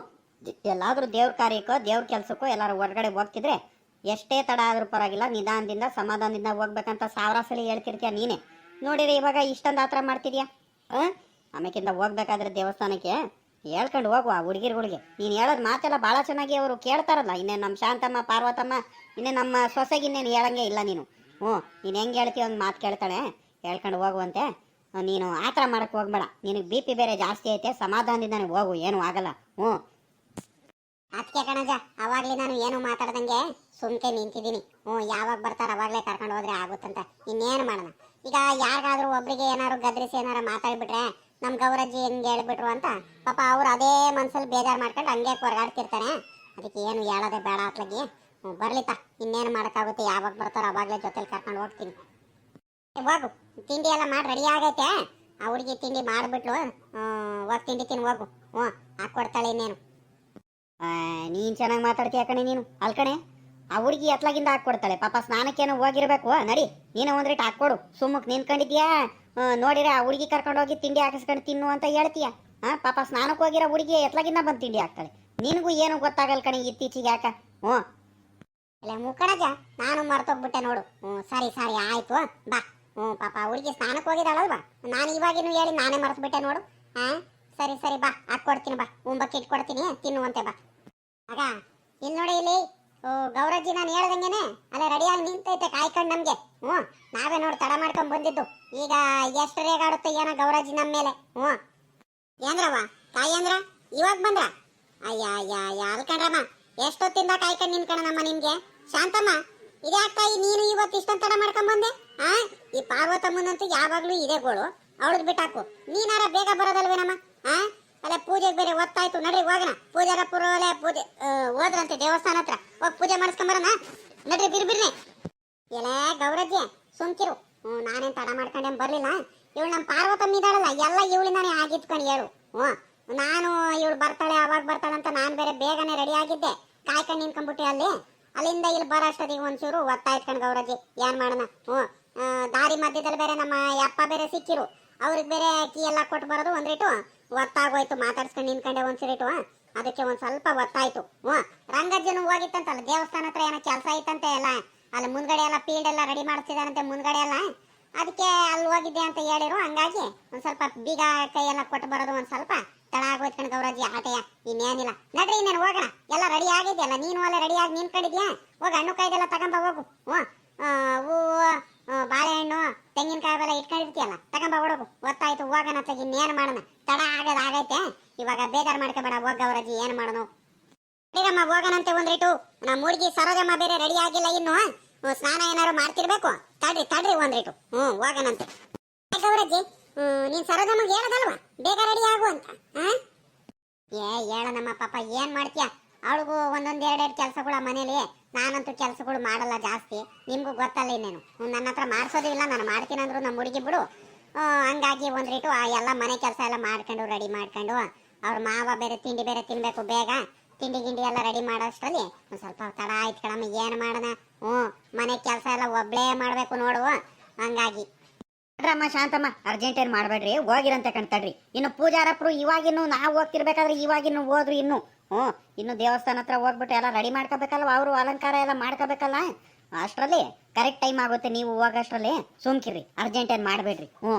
ಎಲ್ಲಾದರೂ ದೇವ್ರ ಕಾರ್ಯಕ್ಕೋ, ದೇವ್ರ ಕೆಲಸಕ್ಕೋ ಎಲ್ಲರೂ ಹೊರಗಡೆ ಹೋಗ್ತಿದ್ರೆ ಎಷ್ಟೇ ತಡ ಆದರೂ ಪರವಾಗಿಲ್ಲ. ನಿಧಾನದಿಂದ, ಸಮಾಧಾನದಿಂದ ಹೋಗ್ಬೇಕಂತ ಸಾವಿರ ಸಲ ಹೇಳ್ತಿರ್ತೀಯ ನೀನೆ. ನೋಡಿರಿ, ಇವಾಗ ಇಷ್ಟೊಂದು ಆತರ ಮಾಡ್ತಿದ್ಯಾ? ಆ? ಆಮೇಕಿಂದ ಹೋಗ್ಬೇಕಾದ್ರೆ ದೇವಸ್ಥಾನಕ್ಕೆ ಹೇಳ್ಕೊಂಡು ಹೋಗುವ ಆ ಹುಡುಗಿರುಗಳಿಗೆ. ನೀನು ಹೇಳೋದು ಮಾತೆಲ್ಲ ಭಾಳ ಚೆನ್ನಾಗಿ ಅವರು ಕೇಳ್ತಾರಲ್ಲ. ಇನ್ನೇ ನಮ್ಮ ಶಾಂತಮ್ಮ, ಪಾರ್ವತಮ್ಮ ಇನ್ನೇ ನಮ್ಮ ಸೊಸೆಗೆ ಇನ್ನೇನು ಹೇಳಂಗೆ ಇಲ್ಲ ನೀನು. ಹ್ಞೂ, ನೀನು ಹೆಂಗೆ ಹೇಳ್ತೀಯ ಒಂದು ಮಾತು ಕೇಳ್ತಾಳೆ. ಹೇಳ್ಕೊಂಡು ಹೋಗುವಂತೆ. ನೀನು ಆ ಥರ ಮಾಡಕ್ಕೆ ಹೋಗ್ಬೇಡ. ನಿನಗೆ ಬಿ ಪಿ ಬೇರೆ ಜಾಸ್ತಿ ಐತೆ ಸಮಾಧಾನದಿಂದಾನೆ ಹೋಗು, ಏನೂ ಆಗಲ್ಲ. ಹ್ಞೂ. ಅದಕ್ಕೆ ಕಣಜ, ಅವಾಗಲೇ ನಾನು ಏನು ಮಾತಾಡ್ದಂಗೆ ಸುಮ್ಕೆ ನಿಂತಿದ್ದೀನಿ. ಹ್ಞೂ, ಯಾವಾಗ ಬರ್ತಾರೆ ಅವಾಗಲೇ ಕರ್ಕೊಂಡು ಹೋದ್ರೆ ಆಗುತ್ತಂತ. ಇನ್ನೇನು ಮಾಡೋಣ? ಈಗ ಯಾರಿಗಾದ್ರೂ ಒಬ್ರಿಗೆ ಏನಾದ್ರು ಗದ್ರಿಸಿ ಏನಾರು ಮಾತಾಡ್ಬಿಟ್ರೆ ನಮ್ಮ ಗೌರಜ್ಜಿ ಹೆಂಗ್ ಹೇಳ್ಬಿಟ್ರು ಅಂತ, ಪಾಪ ಅವ್ರು ಅದೇ ಮನ್ಸಲ್ಲಿ ಬೇಜಾರು ಮಾಡ್ಕೊಂಡು ಹಂಗೆ ಕೊರಗಾಡ್ತಿರ್ತಾನೆ ಅದಕ್ಕೆ ಏನು ಹೇಳೋದೇ ಬೇಡ ಅತ್ಲಗಿ. ಹ್ಞೂ ಬರ್ಲಿತ್ತ ಇನ್ನೇನು ಮಾಡೋಕ್ಕಾಗುತ್ತೆ, ಯಾವಾಗ ಬರ್ತಾರೋ ಅವಾಗಲೇ ಜೊತೆಲಿ ಕರ್ಕೊಂಡು ಹೋಗ್ತೀನಿ. ಹೋಗು, ತಿಂಡಿ ಎಲ್ಲ ಮಾಡಿ, ರೆಡಿ ಆಗೈತೆ. ಆ ಹುಡುಗಿ ತಿಂಡಿ ಮಾಡಿಬಿಟ್ಲು. ಹೋಗಿ, ತಿಂಡಿ ತಿನ್, ಹೋಗು. ಹ್ಞೂ ಹಾಕ್ಕೊಡ್ತಾಳೆ ಇನ್ನೇನು. ನೀನು ಚೆನ್ನಾಗಿ ಮಾತಾಡ್ತೀಯ ಕಣೆ ನೀನು ಅಲ್ ಕಣೆ ಆ ಹುಡುಗಿ ಎತ್ಲಾಗಿಂದ ಹಾಕ್ಕೊಡ್ತಾಳೆ. ಪಾಪ ಸ್ನಾನಕ್ಕೇನೋ ಹೋಗಿರ್ಬೇಕು. ನಡಿ, ನೀನು ಒಂದ್ರಿಟ್ಟು ಹಾಕ್ಕೊಡು. ಸುಮ್ಮಕ್ ನಿಂತ್ಕೊಂಡಿದ್ಯಾ? ನೋಡಿರ ಆ ಹುಡುಗಿ ಕರ್ಕೊಂಡು ಹೋಗಿ ತಿಂಡಿ ಹಾಕಿಸ್ಕೊಂಡು ತಿನ್ನು ಅಂತ ಹೇಳ್ತೀಯ? ಹಾ ಪಾಪ ಸ್ನಾನಕ್ಕೆ ಹೋಗಿರೋ ಹುಡುಗಿ ಎತ್ಲಾಗಿಂದ ಬಂದು ತಿಂಡಿ ಹಾಕ್ತಾಳೆ. ನಿನಗೂ ಏನು ಗೊತ್ತಾಗಲ್ಲ ಕಣಿ ಇತ್ತೀಚೆಗೆ ಯಾಕ? ಹ್ಞೂ. ಇಲ್ಲ ಮುಕ್ಕಣಜ ನಾನು ಮರ್ತೋಗ್ಬಿಟ್ಟೆ ನೋಡು. ಹ್ಞೂ, ಸರಿ ಸರಿ, ಆಯಿತು, ಬಾ. ಹ್ಞೂ, ಪಾಪ ಹುಡುಗಿ ಸ್ನಾನಕ್ಕೆ ಹೋಗಿದ್ದಾಳಲ್ವಾ ನಾನು ಇವಾಗಿನೂ ಹೇಳಿ ನಾನೇ ಮರ್ತುಬಿಟ್ಟೆ ನೋಡು. ಹಾಂ ಸರಿ ಸರಿ, ಬಾ, ಹಾಕ್ಕೊಡ್ತೀನಿ, ಬಾ. ಉಂಬಕ್ಕೆ ಇಟ್ಕೊಡ್ತೀನಿ, ತಿನ್ನುವಂತೆ, ಬಾ. ಆಗ ಇಲ್ಲಿ ನೋಡಿ ಇಲ್ಲಿ. ಗೌರಜ್ಜಿ, ನಾನು ಹೇಳ್ದಂಗೆನೆ, ಅಲ್ಲೇ ರೆಡಿಯಾಗಿ ನಿಂತೈತೆ ಕಾಯ್ಕೊಂಡು ನಮಗೆ. ಹ್ಞೂ, ನಾವೇ ನೋಡಿ ತಡ ಮಾಡ್ಕೊಂಡು ಬಂದಿದ್ದು. ಈಗ ಎಷ್ಟು ರೇಗಾಡುತ್ತೆ ಏನೋ ಗೌರಜ್ಜಿ ನಮ್ಮ ಮೇಲೆ. ಹ್ಞೂ. ಏನ್ರವ ತಾಯಿ ಅಂದ್ರ? ಇವಾಗ ಬಂದ್ರ? ಅಯ್ಯ ಅಯ್ಯ ಅಯ್ಯ ಅಲ್ಕಂಡ್ರಮ್ಮ ಎಷ್ಟೊತ್ತಿಂದ ಕಾಯ್ಕೊಂಡು ನಿನ್ಕಣನಮ್ಮ ನಿಮ್ಗೆ? ಶಾಂತಮ್ಮ, ಇದ್ಯಾಕ ತಾಯಿ ನೀನು ಇವತ್ತು ಇಷ್ಟೊಂದು ತಡ ಮಾಡ್ಕೊಂಡ್ ಬಂದೆ? ಆ, ಈ ಪಾರ್ವತಮ್ಮನಂತೂ ಯಾವಾಗ್ಲೂ ಇದೆ ಗೋಳು. ಅವಳದ್ ಬಿಟ್ಟಾಕು. ನೀನಾರ ಬೇಗ ಬರೋದಲ್ವೇನಮ್ಮ? ಆ? ಅಲ್ಲ ಪೂಜೆಗೆ ಬೇರೆ ಒತ್ತಾಯ್ತು ನಡ್ರಿ ಹೋಗೋಣ ಪೂಜಾರ ಪುರೋಲೆ ಪೂಜೆ ಹೋದ್ರಂತೆ ದೇವಸ್ಥಾನ ಹತ್ರ. ಹೋಗಿ ಪೂಜೆ ಮಾಡಿಸ್ಕೊಂಬರೋಣ. ನಡ್ರಿ ಬಿರ್ಬಿರ್ನೆ ಎಲೇ ಗೌರಜ್ಜಿ, ಸುಮ್ಕಿರು. ಹ್ಞೂ, ನಾನೇನು ತಡ ಮಾಡ್ಕೊಂಡೇನು ಬರಲಿಲ್ಲ. ಇವಳು ನಮ್ಮ ಪಾರ್ವತಮ್ಮ ಇದ್ದಾಳಲ್ಲ, ಎಲ್ಲ ಇವಳಿಂದಾನೇ ಆಗಿತ್ಕೊಂಡು ಹೇಳು. ಹ್ಞೂ, ನಾನು ಇವಳು ಬರ್ತಾಳೆ, ಅವಾಗ ಬರ್ತಾಳೆ ಅಂತ ನಾನು ಬೇರೆ ಬೇಗನೆ ರೆಡಿ ಆಗಿದ್ದೆ. ಕಾಯ್ಕೊಂಡು ನಿಂತ್ಕೊಂಡ್ಬಿಟ್ಟೆ ಅಲ್ಲಿ. ಅಲ್ಲಿಂದ ಇಲ್ಲಿ ಬರೋ ಅಷ್ಟೊತ್ತಿಗೆ ಒಂಚೂರು ಒತ್ತಾಯ್ತ್ಕೊಂಡು ಗೌರಜ್ಜಿ, ಏನು ಮಾಡೋಣ? ಹ್ಞೂ ದಾರಿ ಮಧ್ಯದಲ್ಲಿ ಬೇರೆ ನಮ್ಮ ಅಪ್ಪ ಬೇರೆ ಸಿಕ್ಕಿರು. ಅವ್ರಿಗೆ ಬೇರೆ ಕೀ ಎಲ್ಲ ಕೊಟ್ಟು ಬರೋದು ಒಂದ್ರಿಟ್ಟು ಒತ್ತಾಗೋಯ್ತು, ಮಾತಾಡ್ಸ್ಕೊಂಡು ನಿಂತ್ಕೊಂಡೆ ಒಂದ್ಸರಿಟ್ಟು ಅದಕ್ಕೆ ಒಂದ್ ಸ್ವಲ್ಪ ಒತ್ತಾಯ್ತು. ಹ್ಞೂ, ರಂಗಜ್ಜನು ಹೋಗಿತ್ತಂತಲ್ಲ, ದೇವಸ್ಥಾನ ಹತ್ರ ಏನೋ ಕೆಲಸ ಐತಂತೆ ಎಲ್ಲ. ಅಲ್ಲಿ ಮುಂದ್ಗಡೆ ಎಲ್ಲ ಫೀಲ್ಡ್ ಎಲ್ಲ ರೆಡಿ ಮಾಡ್ತಿದಾರಂತೆ ಮುಂದ್ಗಡೆ ಎಲ್ಲ. ಅದಕ್ಕೆ ಅಲ್ಲಿ ಹೋಗಿದ್ದೆ ಅಂತ ಹೇಳಿರು, ಹಂಗಾಗಿ ಒಂದ್ ಸ್ವಲ್ಪ ಬೀಗ ಕೈ ಎಲ್ಲ ಕೊಟ್ಟು ಬರೋದು ಒಂದ್ ಸ್ವಲ್ಪ ತಡ ಆಗೋಯ್ತು ಗೌರಾಜಿ ಆಟೆಯ, ಇನ್ನೇನಿಲ್ಲ. ನಡ್ರಿ ಇನ್ನೇನು ಹೋಗೋಣ, ಎಲ್ಲ ರೆಡಿ ಆಗಿದೆಯಲ್ಲ, ನೀನು ಅಲ್ಲ ರೆಡಿ ಆಗಿ ನಿಂತ್ಕೊಂಡಿದ್ಯಾ? ಹೋಗ, ಹಣ್ಣು ಕಾಯ್ದೆಲ್ಲ ತಗೊಂಬ, ಹೋಗು. ಹ್ಞೂ ಹೂವು ಬಾಳೆಹಣ್ಣು, ತೆಂಗಿನಕಾಯಿ ಬೆಲ್ಲ ಇಟ್ಕೊಂಡಿರ್ತೀಯಲ್ಲ ತಗೊಂಬ ಹೊಡಗು. ಗೊತ್ತಾಯ್ತು ಹೋಗೋಣ ಅಂತ ಇನ್ನೇನು ಮಾಡೋಣ ತಡ, ಆಗೋದು ಆಗೈತೆ. ಇವಾಗ ಬೇಜಾರು ಮಾಡ್ಕೋಬೇಡ, ಹೋಗ ಗೌರಾಜಿ ಏನು ಮಾಡೋಣ ಬೇಗಮ್ಮ ಹೋಗನಂತೆ ಒಂದ್ರಿಟು. ನಮ್ಮ ಹುಡುಗಿ ಸರೋಜಮ್ಮ ಬೇರೆ ರೆಡಿ ಆಗಿಲ್ಲ ಇನ್ನು. ಸ್ನಾನ ಏನಾರು ಮಾಡ್ತಿರ್ಬೇಕು? ತಡ್ರಿ ತಡ್ರಿ ಒಂದ್ರಿಟು. ಹ್ಞೂ ಹೋಗನಂತೆ. ಗೌರಜ್ಜಿ ನೀನ್ ಸರೋಜಮ್ಮಗೆ ಹೇಳದಲ್ವಾ? ಬೇಗ ರೆಡಿ ಆಗು ಅಂತ ಹಾಂ ಏ, ಹೇಳ ನಮ್ಮ ಪಾಪ, ಏನು ಮಾಡ್ತೀಯ? ಅವಳಿಗೂ ಒಂದೊಂದ್ ಎರಡೆರಡು ಕೆಲಸಗಳ ಮನೇಲಿ. ನಾನಂತೂ ಕೆಲಸಗಳು ಮಾಡಲ್ಲ ಜಾಸ್ತಿ. ನಿಮಗೂ ಗೊತ್ತಲ್ಲ ಇನ್ನೇನು. ನನ್ನ ಹತ್ರ ಮಾಡಿಸೋದು ಇಲ್ಲ. ನಾನು ಮಾಡ್ತೀನಿ ಅಂದ್ರು ನಮ್ಮ ಹುಡುಗಿ ಬಿಡು. ಹಂಗಾಗಿ ಒಂದ್ ರೇಟು ಆ ಎಲ್ಲ ಮನೆ ಕೆಲಸ ಎಲ್ಲ ಮಾಡ್ಕೊಂಡು, ರೆಡಿ ಮಾಡ್ಕೊಂಡು, ಅವ್ರ ಮಾವ ಬೇರೆ ತಿಂಡಿ ಬೇರೆ ತಿನ್ಬೇಕು ಬೇಗ. ತಿಂಡಿ ಗಿಂಡಿ ಎಲ್ಲ ರೆಡಿ ಮಾಡೋಷ್ಟರಲ್ಲಿ ಒಂದ್ ಸ್ವಲ್ಪ ತಡ ಆಯ್ತು ಕಣಮ್ಮ, ಏನು ಮಾಡೋಣ? ಹ್ಞೂ ಮನೆ ಕೆಲಸ ಎಲ್ಲ ಒಬ್ಬಳೇ ಮಾಡಬೇಕು ನೋಡು. ಹಂಗಾಗಿ. ಅಮ್ಮ ಶಾಂತಮ್ಮ ಅರ್ಜೆಂಟ್ ಏನು ಮಾಡಬೇಡ್ರಿ? ಹೋಗಿರಂತೆ ಕಣ್ತಡ್ರಿ ಇನ್ನು ಪೂಜಾರಪ್ಪರು ಇವಾಗಿನ್ನು ನಾವು ಹೋಗ್ತಿರ್ಬೇಕಾದ್ರೆ ಇವಾಗಿನ್ನು ಹೋದ್ರು ಇನ್ನು. ಹ್ಞೂ, ಇನ್ನು ದೇವಸ್ಥಾನ ಹತ್ರ ಹೋಗ್ಬಿಟ್ಟು ಎಲ್ಲ ರೆಡಿ ಮಾಡ್ಕೋಬೇಕಲ್ವ? ಅವರು ಅಲಂಕಾರ ಎಲ್ಲ ಮಾಡ್ಕೋಬೇಕಲ್ಲ? ಅಷ್ಟರಲ್ಲಿ ಕರೆಕ್ಟ್ ಟೈಮ್ ಆಗುತ್ತೆ ನೀವು ಹೋಗೋಷ್ಟರಲ್ಲಿ ಸುಮ್ಕಿರಿ ಅರ್ಜೆಂಟ್ ಏನು ಮಾಡಬೇಡ್ರಿ. ಹ್ಞೂ.